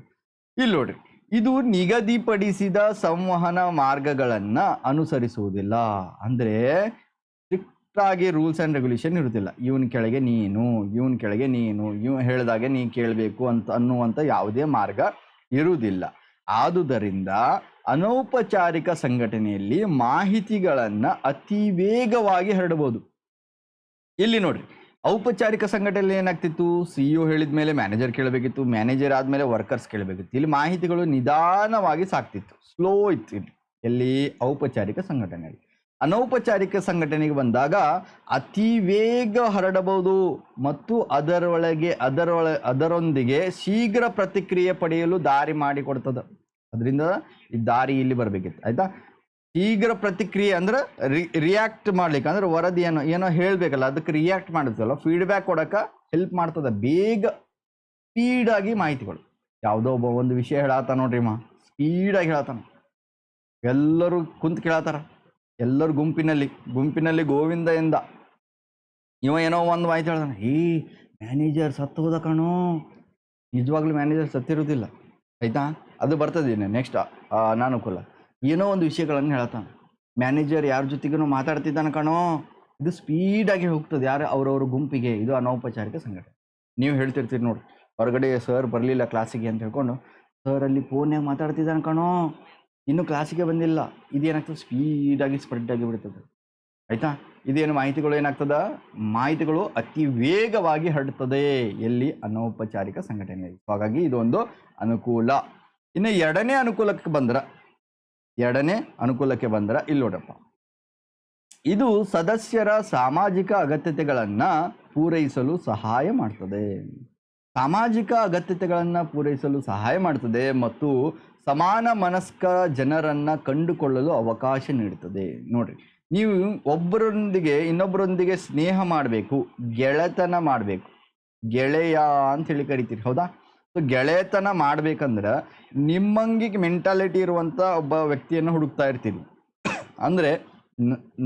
Speaker 1: ಇಲ್ಲಿ ನೋಡ್ರಿ. ಇದು ನಿಗದಿಪಡಿಸಿದ ಸಂವಹನ ಮಾರ್ಗಗಳನ್ನು ಅನುಸರಿಸುವುದಿಲ್ಲ. ಅಂದರೆ ಸ್ಟ್ರಿಕ್ಟ್ ಆಗಿ ರೂಲ್ಸ್ ಆ್ಯಂಡ್ ರೆಗ್ಯುಲೇಷನ್ ಇರುವುದಿಲ್ಲ ಇವನ್ ಕೆಳಗೆ ನೀನು, ಇವನ್ ಕೆಳಗೆ ನೀನು, ಇವ್ ಹೇಳಿದಾಗೆ ನೀ ಕೇಳಬೇಕು ಅಂತ ಅನ್ನುವಂಥ ಯಾವುದೇ ಮಾರ್ಗ ಇರುವುದಿಲ್ಲ ಆದುದರಿಂದ ಅನೌಪಚಾರಿಕ ಸಂಘಟನೆಯಲ್ಲಿ ಮಾಹಿತಿಗಳನ್ನು ಅತಿ ವೇಗವಾಗಿ ಹರಡಬಹುದು. ಇಲ್ಲಿ ನೋಡ್ರಿ. ಔಪಚಾರಿಕ ಸಂಘಟನೆಯಲ್ಲಿ ಏನಾಗ್ತಿತ್ತು? ಸಿಇಒ ಹೇಳಿದ ಮೇಲೆ ಮ್ಯಾನೇಜರ್ ಕೇಳಬೇಕಿತ್ತು ಮ್ಯಾನೇಜರ್ ಆದಮೇಲೆ ವರ್ಕರ್ಸ್ ಕೇಳಬೇಕಿತ್ತು. ಇಲ್ಲಿ ಮಾಹಿತಿಗಳು ನಿಧಾನವಾಗಿ ಸಾಕ್ತಿತ್ತು. ಸ್ಲೋ ಇತ್ತು ಇಲ್ಲಿ. ಎಲ್ಲಿ? ಔಪಚಾರಿಕ ಸಂಘಟನೆ ಅನೌಪಚಾರಿಕ ಸಂಘಟನೆಗೆ ಬಂದಾಗ ಅತಿ ವೇಗ ಹರಡಬಹುದು ಮತ್ತು ಅದರೊಳಗೆ ಅದರೊಳ ಅದರೊಂದಿಗೆ ಶೀಘ್ರ ಪ್ರತಿಕ್ರಿಯೆ ಪಡೆಯಲು ದಾರಿ ಮಾಡಿಕೊಡ್ತದೆ. ಅದರಿಂದ ಈ ದಾರಿ ಇಲ್ಲಿ ಬರಬೇಕಿತ್ತು. ಆಯ್ತಾ? ಶೀಘ್ರ ಪ್ರತಿಕ್ರಿಯೆ ಅಂದ್ರೆ ರಿಯಾಕ್ಟ್ ಮಾಡ್ಲಿಕ್ಕೆ, ಅಂದ್ರೆ ವರದಿ ಏನೋ ಏನೋ ಹೇಳಬೇಕಲ್ಲ, ಅದಕ್ಕೆ ರಿಯಾಕ್ಟ್ ಮಾಡುತ್ತಲ್ಲ ಫೀಡ್ಬ್ಯಾಕ್ ಕೊಡಕ್ಕೆ ಹೆಲ್ಪ್ ಮಾಡ್ತದೆ. ಬೇಗ ಸ್ಪೀಡಾಗಿ ಮಾಹಿತಿಗಳು. ಯಾವುದೋ ಒಬ್ಬ ಒಂದು ವಿಷಯ ಹೇಳಾತ ನೋಡ್ರಿ ಮಾ ಸ್ಪೀಡಾಗಿ ಹೇಳತ್ತಾನ ಎಲ್ಲರೂ ಕುಂತ್ ಕೇಳತ್ತಾರ ಎಲ್ಲರೂ ಗುಂಪಿನಲ್ಲಿ ಗುಂಪಿನಲ್ಲಿ ಗೋವಿಂದ ಎಂದ ಇವ ಏನೋ ಒಂದು ಮಾಹಿತಿ ಹೇಳ್ತಾನೆ ಈ ಮ್ಯಾನೇಜರ್ ಸತ್ತು ಹೋದ ಕಣೋ. ನಿಜವಾಗ್ಲೂ ಮ್ಯಾನೇಜರ್ ಸತ್ತಿರೋದಿಲ್ಲ. ಆಯ್ತಾ? ಅದು ಬರ್ತದೇನೆ ನೆಕ್ಸ್ಟ್ ಅನಾನುಕೂಲ. ಏನೋ ಒಂದು ವಿಷಯಗಳನ್ನು ಹೇಳ್ತಾನೆ ಮ್ಯಾನೇಜರ್ ಯಾರ ಜೊತೆಗೂ ಮಾತಾಡ್ತಿದ್ದಾನೆ ಕಣೋ. ಇದು ಸ್ಪೀಡಾಗಿ ಹೋಗ್ತದೆ. ಯಾರು ಅವರವ್ರ ಗುಂಪಿಗೆ ಇದು ಅನೌಪಚಾರಿಕ ಸಂಘಟನೆ. ನೀವು ಹೇಳ್ತಿರ್ತೀರಿ ನೋಡಿ. ಹೊರಗಡೆ ಸರ್ ಬರಲಿಲ್ಲ ಕ್ಲಾಸಿಗೆ ಅಂತ ಹೇಳ್ಕೊಂಡು, ಸರ್ ಅಲ್ಲಿ ಫೋನ್ಯಾಗ ಮಾತಾಡ್ತಿದ್ದಾನೆ ಕಣೋ. ಇನ್ನೂ ಕ್ಲಾಸಿಗೆ ಬಂದಿಲ್ಲ. ಇದೇನಾಗ್ತದೆ? ಸ್ಪೀಡಾಗಿ ಸ್ಪ್ರೆಡ್ ಆಗಿ ಬಿಡ್ತದೆ. ಆಯ್ತಾ? ಇದೇನು ಮಾಹಿತಿಗಳು ಏನಾಗ್ತದ? ಮಾಹಿತಿಗಳು ಅತಿ ವೇಗವಾಗಿ ಹರಡ್ತದೆ. ಎಲ್ಲಿ? ಅನೌಪಚಾರಿಕ ಸಂಘಟನೆಯಲ್ಲಿ. ಸೊ ಹಾಗಾಗಿ ಇದೊಂದು ಅನುಕೂಲ. ಇನ್ನು ಎರಡನೇ ಅನುಕೂಲಕ್ಕೆ ಬಂದ್ರ ಎರಡನೇ ಅನುಕೂಲಕ್ಕೆ ಬಂದರ ಇಲ್ಲಿ ನೋಡಪ್ಪ. ಇದು ಸದಸ್ಯರ ಸಾಮಾಜಿಕ ಅಗತ್ಯತೆಗಳನ್ನು ಪೂರೈಸಲು ಸಹಾಯ ಮಾಡ್ತದೆ. ಸಾಮಾಜಿಕ ಅಗತ್ಯತೆಗಳನ್ನು ಪೂರೈಸಲು ಸಹಾಯ ಮಾಡ್ತದೆ ಮತ್ತು ಸಮಾನ ಮನಸ್ಕ ಜನರನ್ನ ಕಂಡುಕೊಳ್ಳಲು ಅವಕಾಶ ನೀಡುತ್ತದೆ ನೋಡ್ರಿ, ನೀವು ಒಬ್ಬರೊಂದಿಗೆ ಇನ್ನೊಬ್ಬರೊಂದಿಗೆ ಸ್ನೇಹ ಮಾಡಬೇಕು, ಗೆಳೆತನ ಮಾಡಬೇಕು. ಗೆಳೆಯ ಅಂತ ಹೇಳಿ ಕರಿತೀರಿ, ಹೌದಾ? ಗೆಳೆತನ ಮಾಡ್ಬೇಕಂದ್ರೆ ನಿಮ್ಮಂಗಿಗೆ ಮೆಂಟಾಲಿಟಿ ಇರುವಂಥ ಒಬ್ಬ ವ್ಯಕ್ತಿಯನ್ನು ಹುಡುಕ್ತಾ ಇರ್ತೀನಿ ಅಂದರೆ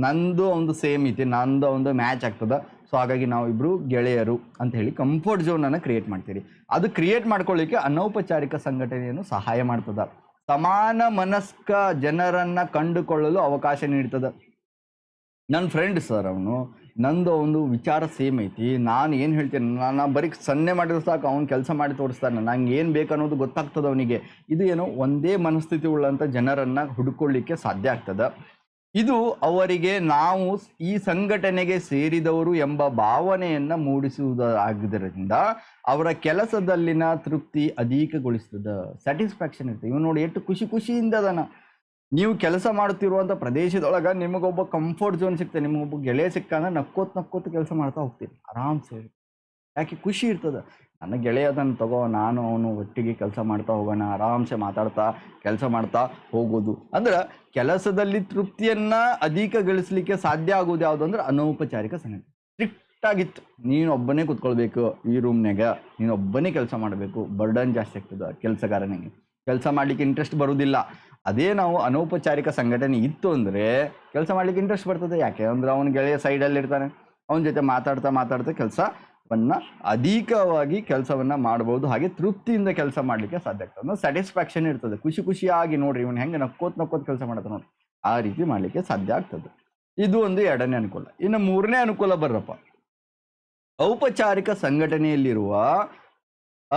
Speaker 1: ನಂದು ಒಂದು ಸೇಮ್ ಐತಿ, ನಂದು ಒಂದು ಮ್ಯಾಚ್ ಆಗ್ತದ. ಸೊ ಹಾಗಾಗಿ ನಾವು ಇಬ್ರು ಗೆಳೆಯರು ಅಂತ ಹೇಳಿ ಕಂಫರ್ಟ್ ಝೋನನ್ನು ಕ್ರಿಯೇಟ್ ಮಾಡ್ತೀರಿ. ಅದು ಕ್ರಿಯೇಟ್ ಮಾಡ್ಕೊಳ್ಳಿಕ್ಕೆ ಅನೌಪಚಾರಿಕ ಸಂಘಟನೆಯನ್ನು ಸಹಾಯ ಮಾಡ್ತದ. ಸಮಾನ ಮನಸ್ಕ ಜನರನ್ನು ಕಂಡುಕೊಳ್ಳಲು ಅವಕಾಶ ನೀಡ್ತದ. ನನ್ನ ಫ್ರೆಂಡ್ ಸರ್ ಅವನು ನಂದು ಒಂದು ವಿಚಾರ ಸೇಮ್ ಐತಿ. ನಾನು ಏನು ಹೇಳ್ತೀನಿ ನಾನು ಬರೀ ಸನ್ನೆ ಮಾಡಿದ್ರೆ ಸಾಕು, ಅವ್ನು ಕೆಲಸ ಮಾಡಿ ತೋರಿಸ್ತಾನೆ. ನಂಗೆ ಏನು ಬೇಕು ಅನ್ನೋದು ಗೊತ್ತಾಗ್ತದೆ ಅವನಿಗೆ. ಇದು ಏನೋ ಒಂದೇ ಮನಸ್ಥಿತಿ ಉಳ್ಳಂಥ ಜನರನ್ನು ಹುಡುಕೊಳ್ಳಿಕ್ಕೆ ಸಾಧ್ಯ ಆಗ್ತದೆ. ಇದು ಅವರಿಗೆ ನಾವು ಈ ಸಂಘಟನೆಗೆ ಸೇರಿದವರು ಎಂಬ ಭಾವನೆಯನ್ನು ಮೂಡಿಸುವುದಾಗಿದ್ದರಿಂದ ಅವರ ಕೆಲಸದಲ್ಲಿನ ತೃಪ್ತಿ ಅಧಿಕಗೊಳಿಸ್ತದೆ. ಸ್ಯಾಟಿಸ್ಫ್ಯಾಕ್ಷನ್ ಇರ್ತದೆ. ಇವನು ನೋಡಿ ಎಷ್ಟು ಖುಷಿ ಖುಷಿಯಿಂದ ಅದನ್ನ ನೀವು ಕೆಲಸ ಮಾಡುತ್ತಿರುವಂಥ ಪ್ರದೇಶದೊಳಗೆ ನಿಮಗೊಬ್ಬ ಕಂಫರ್ಟ್ ಝೋನ್ ಸಿಗ್ತದೆ, ನಿಮಗೊಬ್ಬ ಗೆಳೆಯ ಸಿಕ್ಕಂದ್ರೆ ನಕ್ಕೋತ್ ನಕ್ಕೋತ್ ಕೆಲಸ ಮಾಡ್ತಾ ಹೋಗ್ತೀರಿ, ಆರಾಮ್ಸೆ ಯಾಕೆ ಖುಷಿ ಇರ್ತದೆ? ನನ್ನ ಗೆಳೆಯ ಅದನ್ನು ತಗೋ, ನಾನು ಅವನು ಒಟ್ಟಿಗೆ ಕೆಲಸ ಮಾಡ್ತಾ ಹೋಗೋಣ, ಆರಾಮ್ಸೆ ಮಾತಾಡ್ತಾ ಕೆಲಸ ಮಾಡ್ತಾ ಹೋಗೋದು. ಅಂದ್ರೆ ಕೆಲಸದಲ್ಲಿ ತೃಪ್ತಿಯನ್ನ ಅಧಿಕ ಗಳಿಸಲಿಕ್ಕೆ ಸಾಧ್ಯ ಆಗೋದು ಯಾವುದು ಅಂದ್ರೆ ಅನೌಪಚಾರಿಕ ಸಂಗತಿ ನೀನು ಒಬ್ಬನೇ ಕುತ್ಕೊಳ್ಬೇಕು ಈ ರೂಮ್ನಾಗ ನೀನು ಒಬ್ಬನೇ ಕೆಲಸ ಮಾಡಬೇಕು. ಬರ್ಡನ್ ಜಾಸ್ತಿ ಆಗ್ತದೆ ಕೆಲಸಗಾರನಿಗೆ. ಕೆಲಸ ಮಾಡ್ಲಿಕ್ಕೆ ಇಂಟ್ರೆಸ್ಟ್ ಬರುವುದಿಲ್ಲ ಅದೇ ನಾವು ಅನೌಪಚಾರಿಕ ಸಂಘಟನೆ ಇತ್ತು ಅಂದರೆ ಕೆಲಸ ಮಾಡ್ಲಿಕ್ಕೆ ಇಂಟ್ರೆಸ್ಟ್ ಬರ್ತದೆ. ಯಾಕೆ ಅಂದ್ರೆ ಅವನ ಗೆಳೆಯ ಸೈಡಲ್ಲಿ ಇರ್ತಾನೆ. ಅವನ ಜೊತೆ ಮಾತಾಡ್ತಾ ಮಾತಾಡ್ತಾ ಕೆಲಸವನ್ನು ಅಧಿಕವಾಗಿ ಕೆಲಸವನ್ನ ಮಾಡ್ಬೋದು. ಹಾಗೆ ತೃಪ್ತಿಯಿಂದ ಕೆಲಸ ಮಾಡಲಿಕ್ಕೆ ಸಾಧ್ಯ ಆಗ್ತದೆ. ಸ್ಯಾಟಿಸ್ಫ್ಯಾಕ್ಷನ್ ಇರ್ತದೆ. ಖುಷಿ ಖುಷಿಯಾಗಿ ನೋಡ್ರಿ, ಇವನು ಹೆಂಗೆ ನಕ್ಕೋತ್ ನಕ್ಕೋತ್ ಕೆಲಸ ಮಾಡ್ತಾನೆ ನೋಡ್ರಿ. ಆ ರೀತಿ ಮಾಡಲಿಕ್ಕೆ ಸಾಧ್ಯ ಆಗ್ತದೆ. ಇದು ಒಂದು ಎರಡನೇ ಅನುಕೂಲ. ಇನ್ನು ಮೂರನೇ ಅನುಕೂಲ ಬರ್ರಪ್ಪ. ಔಪಚಾರಿಕ ಸಂಘಟನೆಯಲ್ಲಿರುವ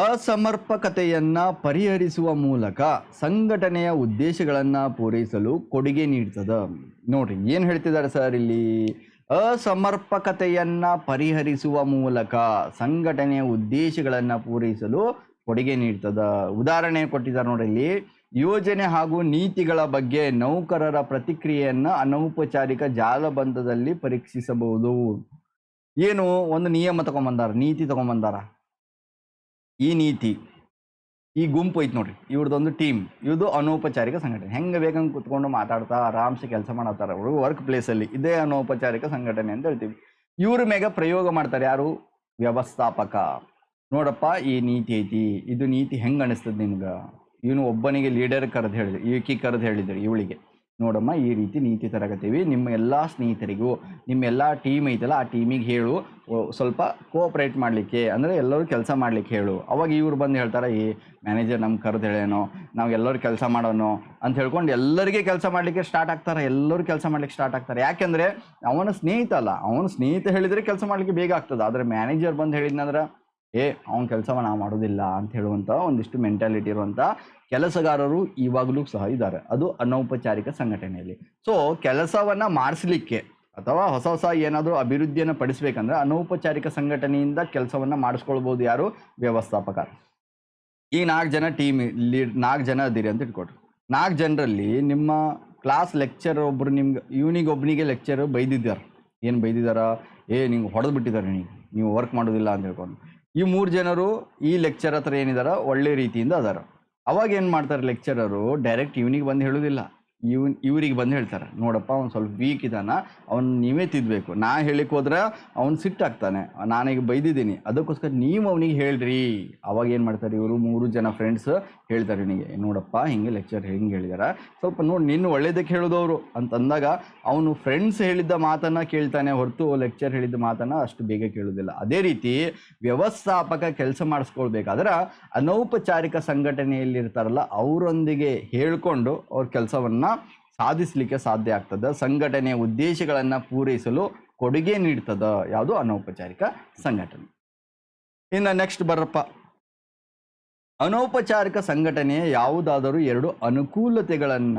Speaker 1: ಅಸಮರ್ಪಕತೆಯನ್ನ ಪರಿಹರಿಸುವ ಮೂಲಕ ಸಂಘಟನೆಯ ಉದ್ದೇಶಗಳನ್ನು ಪೂರೈಸಲು ಕೊಡುಗೆ ನೀಡ್ತದ. ನೋಡ್ರಿ, ಏನು ಹೇಳ್ತಿದ್ದಾರೆ ಸರ್ ಇಲ್ಲಿ? ಅಸಮರ್ಪಕತೆಯನ್ನು ಪರಿಹರಿಸುವ ಮೂಲಕ ಸಂಘಟನೆಯ ಉದ್ದೇಶಗಳನ್ನು ಪೂರೈಸಲು ಕೊಡುಗೆ ನೀಡ್ತದ. ಉದಾಹರಣೆ ಕೊಟ್ಟಿದ್ದಾರೆ ನೋಡ್ರಿ ಇಲ್ಲಿ. ಯೋಜನೆ ಹಾಗೂ ನೀತಿಗಳ ಬಗ್ಗೆ ನೌಕರರ ಪ್ರತಿಕ್ರಿಯೆಯನ್ನು ಅನೌಪಚಾರಿಕ ಜಾಲಬಂಧದಲ್ಲಿ ಪರೀಕ್ಷಿಸಬಹುದು. ಏನು? ಒಂದು ನಿಯಮ ತಗೊಂಬಂದಾರ, ನೀತಿ ತಗೊಂಬಂದಾರ. ಈ ನೀತಿ, ಈ ಗುಂಪು ಐತಿ ನೋಡ್ರಿ ಇವ್ರದ್ದೊಂದು ಟೀಮ್ ಇವ್ರದ್ದು ಅನೌಪಚಾರಿಕ ಸಂಘಟನೆ. ಹೆಂಗೆ ಬೇಕಂಗೆ ಕುತ್ಕೊಂಡು ಮಾತಾಡ್ತಾ ಆರಾಮ್ಸೆ ಕೆಲಸ ಮಾಡತ್ತಾರ ಅವರು ವರ್ಕ್ ಪ್ಲೇಸಲ್ಲಿ ಇದೇ ಅನೌಪಚಾರಿಕ ಸಂಘಟನೆ ಅಂತ ಹೇಳ್ತೀವಿ. ಇವ್ರ ಮೇಗ ಪ್ರಯೋಗ ಮಾಡ್ತಾರೆ ಯಾರು? ವ್ಯವಸ್ಥಾಪಕ. ನೋಡಪ್ಪ, ಈ ನೀತಿ ಐತಿ, ಇದು ನೀತಿ ಹೆಂಗೆ ಅನಿಸ್ತದೆ ನಿಮ್ಗೆ? ಇವನು ಒಬ್ಬನಿಗೆ ಲೀಡರ್ ಕರೆದು ಹೇಳಿದ್ರು ಈಕಿ ಕರೆದು ಹೇಳಿದ್ರು ಇವಳಿಗೆ. ನೋಡಮ್ಮ, ಈ ರೀತಿ ನೀತಿ ತರಗತೀವಿ. ನಿಮ್ಮ ಎಲ್ಲ ಸ್ನೇಹಿತರಿಗೂ, ನಿಮ್ಮ ಎಲ್ಲ ಟೀಮ್ ಐತಲ್ಲ, ಆ ಟೀಮಿಗೆ ಹೇಳು. ಸ್ವಲ್ಪ ಕೋಆಪ್ರೇಟ್ ಮಾಡಲಿಕ್ಕೆ, ಅಂದರೆ ಎಲ್ಲರೂ ಕೆಲಸ ಮಾಡಲಿಕ್ಕೆ ಹೇಳು. ಅವಾಗ ಇವ್ರು ಬಂದು ಹೇಳ್ತಾರೆ ಈ ಮ್ಯಾನೇಜರ್ ನಮ್ಗೆ ಕರೆದು ಹೇಳೇನೋ ನಾವು ಎಲ್ಲರೂ ಕೆಲಸ ಮಾಡೋನು, ಅಂತ ಹೇಳ್ಕೊಂಡು ಎಲ್ಲರಿಗೆ ಕೆಲಸ ಮಾಡಲಿಕ್ಕೆ ಸ್ಟಾರ್ಟ್ ಆಗ್ತಾರೆ. ಎಲ್ಲರೂ ಕೆಲಸ ಮಾಡಲಿಕ್ಕೆ ಸ್ಟಾರ್ಟ್ ಆಗ್ತಾರೆ. ಯಾಕೆಂದರೆ, ಅವನ ಸ್ನೇಹಿತ ಅಲ್ಲ. ಅವನ ಸ್ನೇಹಿತ ಹೇಳಿದರೆ ಕೆಲಸ ಮಾಡಲಿಕ್ಕೆ ಬೇಗ ಆಗ್ತದೆ. ಆದರೆ ಮ್ಯಾನೇಜರ್ ಬಂದು ಹೇಳಿದ್ನಂದ್ರೆ ಏ, ಅವನ ಕೆಲಸವ ನಾವು ಮಾಡೋದಿಲ್ಲ ಅಂತ ಹೇಳುವಂಥ ಒಂದಿಷ್ಟು ಮೆಂಟಾಲಿಟಿ ಇರುವಂಥ ಕೆಲಸಗಾರರು ಇವಾಗಲೂ ಸಹ ಇದ್ದಾರೆ. ಅದು ಅನೌಪಚಾರಿಕ ಸಂಘಟನೆಯಲ್ಲಿ. ಸೊ ಕೆಲಸವನ್ನ ಮಾಡಿಸ್ಲಿಕ್ಕೆ ಅಥವಾ ಹೊಸ ಹೊಸ ಏನಾದರೂ ಅಭಿವೃದ್ಧಿಯನ್ನು ಪಡಿಸ್ಬೇಕಂದ್ರೆ ಅನೌಪಚಾರಿಕ ಸಂಘಟನೆಯಿಂದ ಕೆಲಸವನ್ನ ಮಾಡಿಸ್ಕೊಳ್ಬೋದು ಯಾರು? ವ್ಯವಸ್ಥಾಪಕ ಈ ನಾಲ್ಕು ಜನ ಟೀಮ್ ಲೀಡ್ ನಾಲ್ಕು ಜನ ಅದಿರಿ ಅಂತ ಇಟ್ಕೊಟ್ರು. ನಾಲ್ಕು ಜನರಲ್ಲಿ ನಿಮ್ಮ ಕ್ಲಾಸ್ ಲೆಕ್ಚರ್ ಒಬ್ರು ನಿಮ್ಗೆ ಇವನಿಗೆ ಒಬ್ಬನಿಗೆ ಲೆಕ್ಚರ್ ಬೈದಿದ್ದಾರೆ. ಏನು ಬೈದಿದ್ದಾರೆ? ಏ, ನಿಂಗೆ ಹೊಡೆದು ಬಿಟ್ಟಿದ್ದಾರೆ ನೀವು. ನೀವು ವರ್ಕ್ ಮಾಡೋದಿಲ್ಲ ಅಂತ ಹೇಳ್ಕೊಂಡು. ಈ ಮೂರು ಜನರು ಈ ಲೆಕ್ಚರ್ ಹತ್ರ ಏನಿದಾರ ಒಳ್ಳೆ ರೀತಿಯಿಂದ ಅದಾರ. ಅವಾಗ ಏನು ಮಾಡ್ತಾರೆ ಲೆಕ್ಚರರು ಡೈರೆಕ್ಟ್ ಇವನಿಗೆ ಬಂದು ಹೇಳೋದಿಲ್ಲ. ಇವ್ನ, ಇವ್ರಿಗೆ ಬಂದು ಹೇಳ್ತಾರೆ, ನೋಡಪ್ಪ, ಅವ್ನು ಸ್ವಲ್ಪ ವೀಕ್ ಇದ್ದಾನ ಅವ್ನು ನೀವೇ ತಿದ್ದಬೇಕು ನಾ ಹೇಳಿಕ್ ಹೋದ್ರೆ ಅವ್ನು ಸಿಟ್ಟಾಗ್ತಾನೆ ನಾನೀಗ ಬೈದಿದ್ದೀನಿ. ಅದಕ್ಕೋಸ್ಕರ ನೀವು ಅವನಿಗೆ ಹೇಳ್ರಿ. ಅವಾಗ ಏನು ಮಾಡ್ತಾರೆ ಇವರು? ಮೂರು ಜನ ಫ್ರೆಂಡ್ಸ್ ಹೇಳ್ತಾರೆ ನಿನಗೆ, ನೋಡಪ್ಪ, ಹಿಂಗೆ ಲೆಕ್ಚರ್ ಹೆಂಗೆ ಹೇಳಿದಾರ. ಸ್ವಲ್ಪ ನೋಡಿ, ನಿನ್ನ ಒಳ್ಳೇದಕ್ಕೆ ಹೇಳೋದವರು ಅಂತಂದಾಗ ಅವನು ಫ್ರೆಂಡ್ಸ್ ಹೇಳಿದ್ದ ಮಾತನ್ನು ಕೇಳ್ತಾನೆ ಹೊರತು ಲೆಕ್ಚರ್ ಹೇಳಿದ್ದ ಮಾತನ್ನು ಅಷ್ಟು ಬೇಗ ಕೇಳೋದಿಲ್ಲ. ಅದೇ ರೀತಿ ವ್ಯವಸ್ಥಾಪಕ ಕೆಲಸ ಮಾಡಿಸ್ಕೊಳ್ಬೇಕಾದ್ರೆ ಅನೌಪಚಾರಿಕ ಸಂಘಟನೆಯಲ್ಲಿರ್ತಾರಲ್ಲ, ಅವರೊಂದಿಗೆ ಹೇಳ್ಕೊಂಡು ಅವ್ರ ಕೆಲಸವನ್ನ ಸಾಧಿಸಲಿಕ್ಕೆ ಸಾಧ್ಯ ಆಗ್ತದೆ. ಸಂಘಟನೆಯ ಉದ್ದೇಶಗಳನ್ನ ಪೂರೈಸಲು ಕೊಡುಗೆ ನೀಡ್ತದ. ಯಾವುದು? ಅನೌಪಚಾರಿಕ ಸಂಘಟನೆ. ಇನ್ನು ನೆಕ್ಸ್ಟ್ ಬರಪ್ಪ. ಅನೌಪಚಾರಿಕ ಸಂಘಟನೆಯ ಯಾವುದಾದರೂ ಎರಡು ಅನುಕೂಲತೆಗಳನ್ನ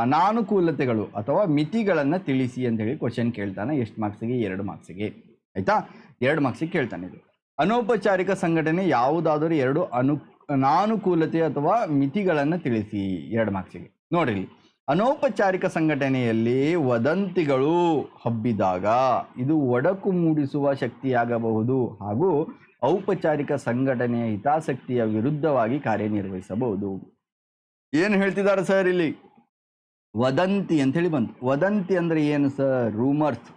Speaker 1: ಅನಾನುಕೂಲತೆಗಳು ಅಥವಾ ಮಿತಿಗಳನ್ನ ತಿಳಿಸಿ ಅಂತ ಹೇಳಿ ಕ್ವಶನ್ ಕೇಳ್ತಾನೆ. ಎಷ್ಟು ಮಾರ್ಕ್ಸಿಗೆ ಎರಡು ಮಾರ್ಕ್ಸಿಗೆ ಆಯ್ತಾ? ಎರಡು ಮಾರ್ಕ್ಸಿಗೆ ಕೇಳ್ತಾನೆ ಇದು. ಅನೌಪಚಾರಿಕ ಸಂಘಟನೆ ಯಾವುದಾದರೂ ಎರಡು ಅನು, ಅನಾನುಕೂಲತೆ ಅಥವಾ ಮಿತಿಗಳನ್ನ ತಿಳಿಸಿ ಎರಡು ಮಾರ್ಕ್ಸಿಗೆ ನೋಡ್ರಿ. ಅನೌಪಚಾರಿಕ ಸಂಘಟನೆಯಲ್ಲಿ ವದಂತಿಗಳು ಹಬ್ಬಿದಾಗ ಇದು ಒಡಕು ಮೂಡಿಸುವ ಶಕ್ತಿಯಾಗಬಹುದು ಹಾಗೂ ಔಪಚಾರಿಕ ಸಂಘಟನೆಯ ಹಿತಾಸಕ್ತಿಯ ವಿರುದ್ಧವಾಗಿ ಕಾರ್ಯನಿರ್ವಹಿಸಬಹುದು. ಏನು ಹೇಳ್ತಿದ್ದಾರೆ ಸರ್ ಇಲ್ಲಿ? ವದಂತಿ ಅಂತೇಳಿ ಬಂತು. ವದಂತಿ ಅಂದ್ರೆ ಏನು ಸರ್ ರೂಮರ್ಸ್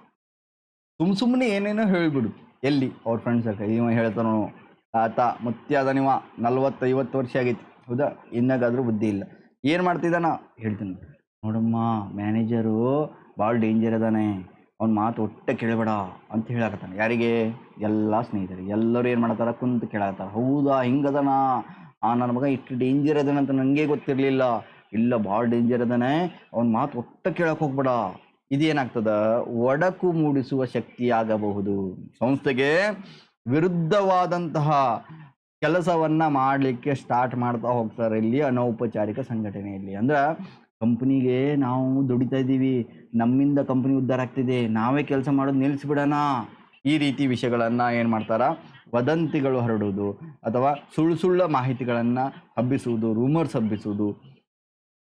Speaker 1: ಸುಮ್ ಸುಮ್ಮನೆ ಏನೇನೋ ಹೇಳ್ಬಿಡು. ಎಲ್ಲಿ? ಅವ್ರ ಫ್ರೆಂಡ್ಸ್ ಇವ ಹೇಳ್ತಾನೋ ಆತ ಮುತ್ಯಾದ ನೀವ ನಲ್ವತ್ತೈವತ್ತು ವರ್ಷ ಆಗೈತಿ. ಹೌದಾ? ಇನ್ನಾಗಾದರೂ ಬುದ್ಧಿ ಇಲ್ಲ. ಏನು ಮಾಡ್ತಿದ್ದಾನ? ಹೇಳ್ತೀನಿ ನೋಡಮ್ಮ ಮ್ಯಾನೇಜರು ಭಾಳ ಡೇಂಜರ್ ಅದಾನೆ. ಅವ್ನ ಮಾತು ಒಟ್ಟೆ ಕೇಳಬೇಡ ಅಂತ ಹೇಳಕತ್ತಾನೆ. ಯಾರಿಗೆ? ಎಲ್ಲ ಸ್ನೇಹಿತರಿಗೆ. ಎಲ್ಲರೂ ಏನು ಮಾಡತ್ತಾರ? ಕುಂತು ಕೇಳಾಕತ್ತಾರ. ಹೌದಾ? ಹಿಂಗದನ? ಆ ನನ್ನ ಮಗ ಇಷ್ಟು ಡೇಂಜರ್ ಅದಾನ ಅಂತ ನನಗೆ ಗೊತ್ತಿರಲಿಲ್ಲ. ಇಲ್ಲ ಭಾಳ ಡೇಂಜರ್ ಅದಾನೆ. ಅವ್ನ ಮಾತು ಒಟ್ಟ ಕೇಳಕ್ಕೆ ಹೋಗ್ಬೇಡ. ಇದೇನಾಗ್ತದ? ಒಡಕು ಮೂಡಿಸುವ ಶಕ್ತಿಯಾಗಬಹುದು ಸಂಸ್ಥೆಗೆ ವಿರುದ್ಧವಾದಂತಹ ಕೆಲಸವನ್ನು ಮಾಡಲಿಕ್ಕೆ ಸ್ಟಾರ್ಟ್ ಮಾಡ್ತಾ ಹೋಗ್ತಾರೆ ಇಲ್ಲಿ ಅನೌಪಚಾರಿಕ ಸಂಘಟನೆಯಲ್ಲಿ. ಅಂದ್ರೆ ಕಂಪ್ನಿಗೆ ನಾವು ದುಡಿತಾ ಇದ್ದೀವಿ, ನಮ್ಮಿಂದ ಕಂಪ್ನಿ ಉದ್ಧಾರ ಆಗ್ತಿದೆ, ನಾವೇ ಕೆಲಸ ಮಾಡೋದು ನಿಲ್ಲಿಸ್ಬಿಡೋಣ ಈ ರೀತಿ ವಿಷಯಗಳನ್ನು ಏನು ಮಾಡ್ತಾರ? ವದಂತಿಗಳು ಹರಡುವುದು ಅಥವಾ ಸುಳ್ಳು ಸುಳ್ಳ ಮಾಹಿತಿಗಳನ್ನು ಹಬ್ಬಿಸುವುದು ರೂಮರ್ಸ್ ಹಬ್ಬಿಸುವುದು.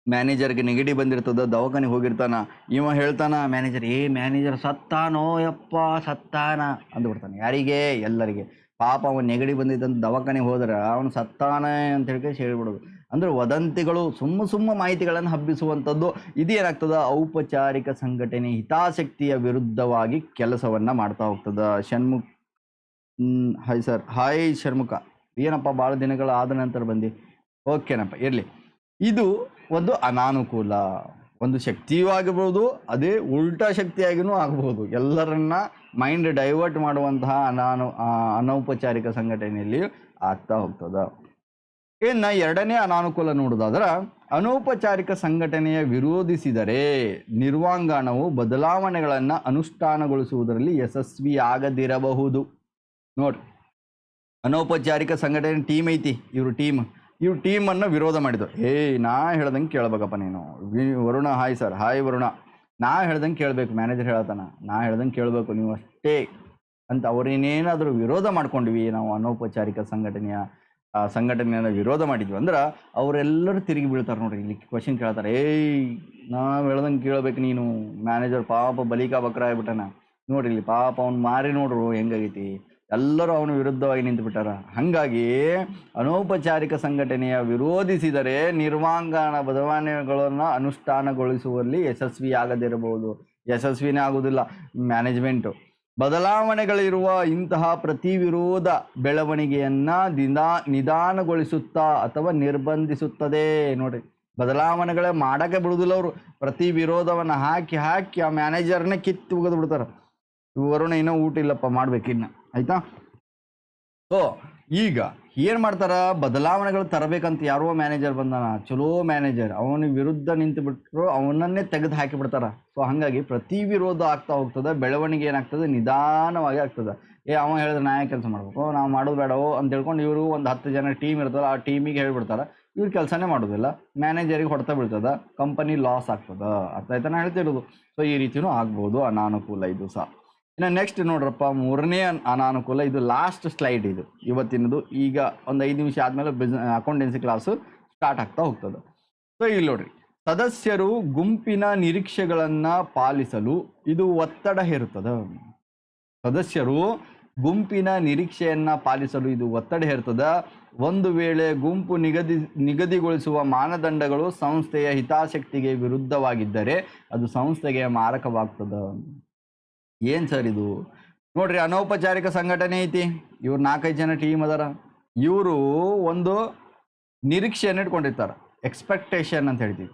Speaker 1: ಮ್ಯಾನೇಜರ್ಗೆ ನೆಗೆಟಿವ್ ಬಂದಿರ್ತದ, ದವಾಖಾನೆಗೆ ಹೋಗಿರ್ತಾನ, ಇವ ಹೇಳ್ತಾನ ಮ್ಯಾನೇಜರ್ ಏ ಮ್ಯಾನೇಜರ್ ಸತ್ತಾನೋ ಯಪ್ಪ, ಸತ್ತಾನ ಅಂದ್ಬಿಡ್ತಾನೆ. ಯಾರಿಗೆ? ಎಲ್ಲರಿಗೆ. ಪಾಪ ಅವನು ನೆಗಡಿ ಬಂದಿದ್ದಂತ ದವಾಖಾನೆ ಹೋದ್ರೆ ಅವನು ಸತ್ತಾನೆ ಅಂತ ಹೇಳಿ ಹೇಳ್ಬಿಡೋದು. ಅಂದ್ರೆ ವದಂತಿಗಳು, ಸುಮ್ಮ ಸುಮ್ಮ ಮಾಹಿತಿಗಳನ್ನು ಹಬ್ಬಿಸುವಂಥದ್ದು ಇದು ಏನಾಗ್ತದ ಔಪಚಾರಿಕ ಸಂಘಟನೆ ಹಿತಾಸಕ್ತಿಯ ವಿರುದ್ಧವಾಗಿ ಕೆಲಸವನ್ನ ಮಾಡ್ತಾ ಹೋಗ್ತದ. Shanmukha hi sir hi Shanmukha. ಏನಪ್ಪ ಭಾಳ ದಿನಗಳು ಆದ ನಂತರ ಬಂದು? ಓಕೆನಪ್ಪ ಇರಲಿ. ಇದು ಒಂದು ಅನಾನುಕೂಲ. ಒಂದು ಶಕ್ತಿಯೂ ಆಗಬಹುದು ಅದೇ ಉಲ್ಟಾ ಶಕ್ತಿಯಾಗಿಯೂ ಆಗಬಹುದು ಎಲ್ಲರನ್ನ ಮೈಂಡ್ ಡೈವರ್ಟ್ ಮಾಡುವಂತಹ ಅನಾನು ಅನೌಪಚಾರಿಕ ಸಂಘಟನೆಯಲ್ಲಿ ಆಗ್ತಾ ಹೋಗ್ತದ. ಇನ್ನು ಎರಡನೇ ಅನಾನುಕೂಲ ನೋಡೋದಾದ್ರೆ, ಅನೌಪಚಾರಿಕ ಸಂಘಟನೆಯ ವಿರೋಧಿಸಿದರೆ ನಿರ್ವಾಂಗಣವು ಬದಲಾವಣೆಗಳನ್ನು ಅನುಷ್ಠಾನಗೊಳಿಸುವುದರಲ್ಲಿ ಯಶಸ್ವಿಯಾಗದಿರಬಹುದು ನೋಡ್ರಿ ಅನೌಪಚಾರಿಕ ಸಂಘಟನೆ ಟೀಮ್ ಐತಿ, ಇವರು ಟೀಮ್ ಇವ್ರು ಟೀಮನ್ನು ವಿರೋಧ ಮಾಡಿದ್ರು. ಏಯ್, ನಾ ಹೇಳ್ದಂಗೆ ಕೇಳ್ಬೇಕಪ್ಪ ನೀನು. Varuna hi sir hi Varuna. ನಾ ಹೇಳ್ದಂಗೆ ಕೇಳಬೇಕು ಮ್ಯಾನೇಜರ್ ಹೇಳತಾನ ನಾ ಹೇಳ್ದಂಗೆ ಕೇಳಬೇಕು, ನೀವು ಅಷ್ಟೇ. ಅಂತ ಅವ್ರೇನೇನಾದರೂ ವಿರೋಧ ಮಾಡ್ಕೊಂಡ್ವಿ, ನಾವು ಅನೌಪಚಾರಿಕ ಸಂಘಟನೆಯ ಸಂಘಟನೆಯನ್ನು ವಿರೋಧ ಮಾಡಿದ್ವಿ ಅಂದ್ರೆ ಅವರೆಲ್ಲರೂ ತಿರುಗಿ ಬೀಳ್ತಾರೆ ನೋಡ್ರಿ, ಇಲ್ಲಿ ಕ್ವಶನ್ ಕೇಳ್ತಾರೆ. ಏಯ್, ನಾವು ಹೇಳ್ದಂಗೆ ಕೇಳ್ಬೇಕು ನೀನು. ಮ್ಯಾನೇಜರ್ ಪಾಪ ಬಲಿಕಾ ಬಕ್ರ ಆಗ್ಬಿಟ್ಟನ ನೋಡ್ರಿ ಇಲ್ಲಿ ಪಾಪ ಅವ್ನು ಮಾರಿ ನೋಡ್ರು, ಹೆಂಗಾಗೈತಿ? ಎಲ್ಲರೂ ಅವನ ವಿರುದ್ಧವಾಗಿ ನಿಂತು ಬಿಟ್ಟಾರ ಹಾಗಾಗಿ ಅನೌಪಚಾರಿಕ ಸಂಘಟನೆಯ ವಿರೋಧಿಸಿದರೆ ನಿರ್ವಾಂಗಣ ಬದಲಾವಣೆಗಳನ್ನು ಅನುಷ್ಠಾನಗೊಳಿಸುವಲ್ಲಿ ಯಶಸ್ವಿಯಾಗದಿರಬಹುದು. ಯಶಸ್ವಿನೇ ಆಗುವುದಿಲ್ಲ. ಮ್ಯಾನೇಜ್ಮೆಂಟು ಬದಲಾವಣೆಗಳಿರುವ ಇಂತಹ ಪ್ರತಿ ವಿರೋಧ ಬೆಳವಣಿಗೆಯನ್ನ ದಿನಾ ನಿಧಾನಗೊಳಿಸುತ್ತಾ ಅಥವಾ ನಿರ್ಬಂಧಿಸುತ್ತದೆ. ನೋಡಿ ಬದಲಾವಣೆಗಳೇ ಮಾಡೋಕ್ಕೆ ಬಿಡುವುದಿಲ್ಲ ಅವರು. ಪ್ರತಿ ವಿರೋಧವನ್ನು ಹಾಕಿ ಹಾಕಿ ಆ ಮ್ಯಾನೇಜರ್ನೇ ಕಿತ್ತು ಬಿಡ್ತಾರೆ. ವರುಣ, ಇನ್ನೂ ಊಟ ಇಲ್ಲಪ್ಪ ಮಾಡ್ಬೇಕಿನ್ನ ಆಯ್ತಾ? ಸೊ ಈಗ ಏನು ಮಾಡ್ತಾರ? ಬದಲಾವಣೆಗಳು ತರಬೇಕಂತ ಯಾರೋ ಮ್ಯಾನೇಜರ್ ಬಂದಾನ. ಚಲೋ ಮ್ಯಾನೇಜರ್ ಅವನ ವಿರುದ್ಧ ನಿಂತು ಬಿಟ್ಟರು ಅವನನ್ನೇ ತೆಗೆದು ಹಾಕಿ ಬಿಡ್ತಾರ ಸೊ ಹಾಗಾಗಿ ಪ್ರತಿ ವಿರೋಧ ಆಗ್ತಾ ಹೋಗ್ತದೆ, ಬೆಳವಣಿಗೆ ಏನಾಗ್ತದೆ, ನಿಧಾನವಾಗಿ ಆಗ್ತದೆ. ಏ, ಅವ ಹೇಳಿದ್ರೆ ನಾ ಕೆಲಸ ಮಾಡ್ಬೇಕು? ನಾವು ಮಾಡೋದು ಬೇಡವೋ ಅಂತ ಹೇಳ್ಕೊಂಡು ಇವರು ಒಂದು ಹತ್ತು ಜನ ಟೀಮ್ ಇರ್ತಲ್ಲ ಆ ಟೀಮಿಗೆ ಹೇಳ್ಬಿಡ್ತಾರೆ. ಇವ್ರು ಕೆಲಸನೇ ಮಾಡೋದಿಲ್ಲ. ಮ್ಯಾನೇಜರಿಗೆ ಹೊಡೆತ ಬೀಳ್ತದ. ಕಂಪನಿ ಲಾಸ್ ಆಗ್ತದ. ಅರ್ಥ ಆಯ್ತಾ? ನಾ ಹೇಳ್ತಿರೋದು. ಸೊ ಈ ರೀತಿನೂ ಆಗ್ಬೋದು ಅನಾನುಕೂಲ ಇದು ಸಹ. ಇನ್ನು ನೆಕ್ಸ್ಟ್ ನೋಡ್ರಪ್ಪ, ಮೂರನೇ ಅನಾನುಕೂಲ, ಇದು ಲಾಸ್ಟ್ ಸ್ಲೈಡ್ ಇದು. ಇವತ್ತಿನದು, ಈಗ ಒಂದು ಐದು ನಿಮಿಷ ಆದಮೇಲೆ ಬಿಸ್ ಅಕೌಂಟೆನ್ಸಿ ಕ್ಲಾಸು ಸ್ಟಾರ್ಟ್ ಆಗ್ತಾ ಹೋಗ್ತದೆ. ಸೊ ಇಲ್ಲಿ ನೋಡ್ರಿ. ಸದಸ್ಯರು ಗುಂಪಿನ ನಿರೀಕ್ಷೆಗಳನ್ನು ಪಾಲಿಸಲು ಇದು ಒತ್ತಡ ಹೇರುತ್ತದೆ. ಸದಸ್ಯರು ಗುಂಪಿನ ನಿರೀಕ್ಷೆಯನ್ನು ಪಾಲಿಸಲು ಇದು ಒತ್ತಡ ಹೇರ್ತದೆ ಒಂದು ವೇಳೆ ಗುಂಪು ನಿಗದಿ, ನಿಗದಿಗೊಳಿಸುವ ಮಾನದಂಡಗಳು ಸಂಸ್ಥೆಯ ಹಿತಾಸಕ್ತಿಗೆ ವಿರುದ್ಧವಾಗಿದ್ದರೆ ಅದು ಸಂಸ್ಥೆಗೆ ಮಾರಕವಾಗ್ತದ. ಏನ್ ಸರ್ ಇದು? ನೋಡ್ರಿ ಅನೌಪಚಾರಿಕ ಸಂಘಟನೆ ಐತಿ. ಇವ್ರು ನಾಲ್ಕೈದು ಜನ ಟೀಮ್ ಅದಾರ. ಇವರು ಒಂದು ನಿರೀಕ್ಷೆಯನ್ನು ಇಟ್ಕೊಂಡಿರ್ತಾರೆ. ಎಕ್ಸ್ಪೆಕ್ಟೇಷನ್ ಅಂತ ಹೇಳ್ತೀವಿ.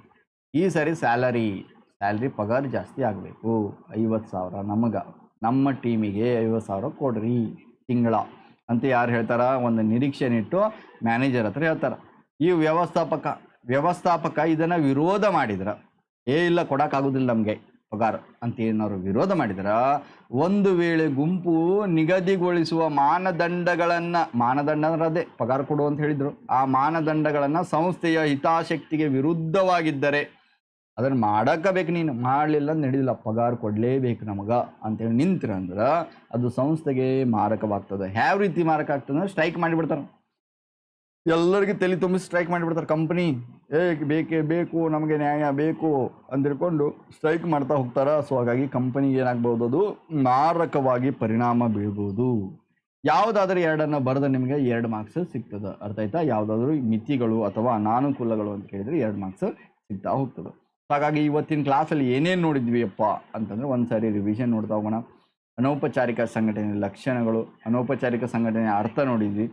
Speaker 1: ಈ ಸರಿ ಸ್ಯಾಲರಿ ಸ್ಯಾಲ್ರಿ ಪಗಾರ ಜಾಸ್ತಿ ಆಗಬೇಕು. ಐವತ್ತು ಸಾವಿರ ನಮಗೆ. ನಮ್ಮ ಟೀಮಿಗೆ ಐವತ್ತು ಸಾವಿರ ಕೊಡ್ರಿ ತಿಂಗಳ ಅಂತ ಯಾರು ಹೇಳ್ತಾರ? ಒಂದು ನಿರೀಕ್ಷೆನಿಟ್ಟು ಮ್ಯಾನೇಜರ್ ಹತ್ರ ಹೇಳ್ತಾರೆ. ಈ ವ್ಯವಸ್ಥಾಪಕ ವ್ಯವಸ್ಥಾಪಕ ಇದನ್ನು ವಿರೋಧ ಮಾಡಿದ್ರ. ಏ ಇಲ್ಲ ಕೊಡೋಕ್ಕಾಗೋದಿಲ್ಲ ನಮಗೆ. ಪಗಾರ ಏನಾದ್ರು ವಿರೋಧ ಮಾಡಿದ್ರ, ಒಂದು ವೇಳೆ ಗುಂಪು ನಿಗದಿಗೊಳಿಸುವ ಮಾನದಂಡಗಳನ್ನು, ಮಾನದಂಡ ಅಂದ್ರೆ ಅದೇ, ಪಗಾರ ಕೊಡು ಅಂತ ಹೇಳಿದರು, ಆ ಮಾನದಂಡಗಳನ್ನು ಸಂಸ್ಥೆಯ ಹಿತಾಸಕ್ತಿಗೆ ವಿರುದ್ಧವಾಗಿದ್ದರೆ ಅದನ್ನ ಮಾಡಕ್ಕ ಬೇಕು ನೀನು. ಮಾಡಲಿಲ್ಲ ನಡೆದಿಲ್ಲ ಪಗಾರ ಕೊಡಲೇಬೇಕು ನಮಗ ಅಂತೇಳಿ ನಿಂತ್ರ ಅಂದ್ರೆ ಅದು ಸಂಸ್ಥೆಗೆ ಮಾರಕವಾಗ್ತದೆ. ಯಾವ ರೀತಿ ಮಾರಕ ಆಗ್ತದೆ ಸ್ಟ್ರೈಕ್ ಮಾಡಿಬಿಡ್ತಾರೆ. ಎಲ್ಲರಿಗೂ ತಲೆ ತುಂಬಿ ಸ್ಟ್ರೈಕ್ ಮಾಡಿಬಿಡ್ತಾರೆ. ಕಂಪ್ನಿ ಏ, ಬೇಕೇ ಬೇಕು, ನಮಗೆ ನ್ಯಾಯ ಬೇಕು ಅಂದಿರ್ಕೊಂಡು ಸ್ಟ್ರೈಕ್ ಮಾಡ್ತಾ ಹೋಗ್ತಾರ? ಸೊ ಹಾಗಾಗಿ ಕಂಪನಿಗೆ ಏನಾಗ್ಬೋದು ಅದು ಮಾರಕವಾಗಿ ಪರಿಣಾಮ ಬೀಳ್ಬೋದು ಯಾವುದಾದ್ರೂ ಎರಡನ್ನ ಬರೆದ ನಿಮಗೆ ಎರಡು ಮಾರ್ಕ್ಸ್ ಸಿಗ್ತದೆ. ಅರ್ಥ ಆಯ್ತಾ? ಯಾವುದಾದ್ರೂ ಮಿತಿಗಳು ಅಥವಾ ಅನಾನುಕೂಲಗಳು ಅಂತ ಕೇಳಿದ್ರೆ ಎರಡು ಮಾರ್ಕ್ಸ್ ಸಿಗ್ತಾ ಹೋಗ್ತದೆ. ಹಾಗಾಗಿ ಇವತ್ತಿನ ಕ್ಲಾಸಲ್ಲಿ ಏನೇನು ನೋಡಿದ್ವಿ ಅಪ್ಪ ಅಂತಂದ್ರೆ ಒಂದ್ಸಾರಿ ರಿವಿಷನ್ ನೋಡ್ತಾ ಹೋಗೋಣ. ಅನೌಪಚಾರಿಕ ಸಂಘಟನೆ ಲಕ್ಷಣಗಳು, ಅನೌಪಚಾರಿಕ ಸಂಘಟನೆ ಅರ್ಥ ನೋಡಿದ್ವಿ.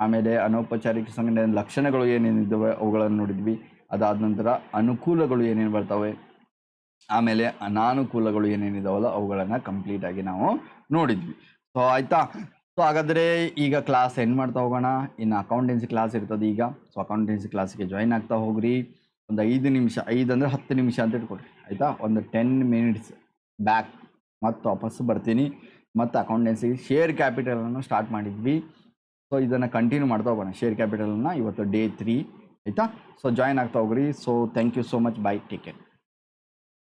Speaker 1: ಆಮೇಲೆ ಅನೌಪಚಾರಿಕ ಸಂಘಟನೆ ಲಕ್ಷಣಗಳು ಏನೇನಿದ್ದಾವೆ ಅವುಗಳನ್ನು ನೋಡಿದ್ವಿ. ಅದಾದ ನಂತರ ಅನುಕೂಲಗಳು ಏನೇನು ಬರ್ತವೆ? ಆಮೇಲೆ ಅನಾನುಕೂಲಗಳು ಏನೇನಿದಾವಲ್ಲ ಅವುಗಳನ್ನು ಕಂಪ್ಲೀಟ್ ಆಗಿ ನಾವು ನೋಡಿದ್ವಿ. ಸೊ ಆಯಿತಾ? ಸೊ ಹಾಗಾದರೆ ಈಗ ಕ್ಲಾಸ್ ಎಂಡ್ ಮಾಡ್ತಾ ಹೋಗೋಣ. ಇನ್ನು ಅಕೌಂಟೆನ್ಸಿ ಕ್ಲಾಸ್ ಇರ್ತದೆ ಈಗ. ಸೊ ಅಕೌಂಟೆನ್ಸಿ ಕ್ಲಾಸಿಗೆ ಜಾಯಿನ್ ಆಗ್ತಾ ಹೋಗ್ರಿ. ಒಂದು ಐದು ನಿಮಿಷ, ಐದು ಅಂದರೆ ಹತ್ತು ನಿಮಿಷ ಅಂತ ಇಟ್ಕೊಡ್ರಿ ಆಯಿತಾ? ಒಂದು ಟೆನ್ ಮಿನಿಟ್ಸ್ ಬ್ಯಾಕ್ ಮತ್ತು ವಾಪಸ್ಸು ಬರ್ತೀನಿ. ಮತ್ತು ಅಕೌಂಟೆನ್ಸಿಗೆ ಶೇರ್ ಕ್ಯಾಪಿಟಲನ್ನು ಸ್ಟಾರ್ಟ್ ಮಾಡಿದ್ವಿ. ಸೊ ಇದನ್ನು ಕಂಟಿನ್ಯೂ ಮಾಡ್ತಾ ಹೋಗೋಣ. ಶೇರ್ ಕ್ಯಾಪಿಟಲ್ನ ಇವತ್ತು ಡೇ ತ್ರೀ ಆಯಿತಾ? ಸೊ ಜಾಯಿನ್ ಆಗ್ತಾ ಹೋಗ್ರಿ. So thank you so much bye take care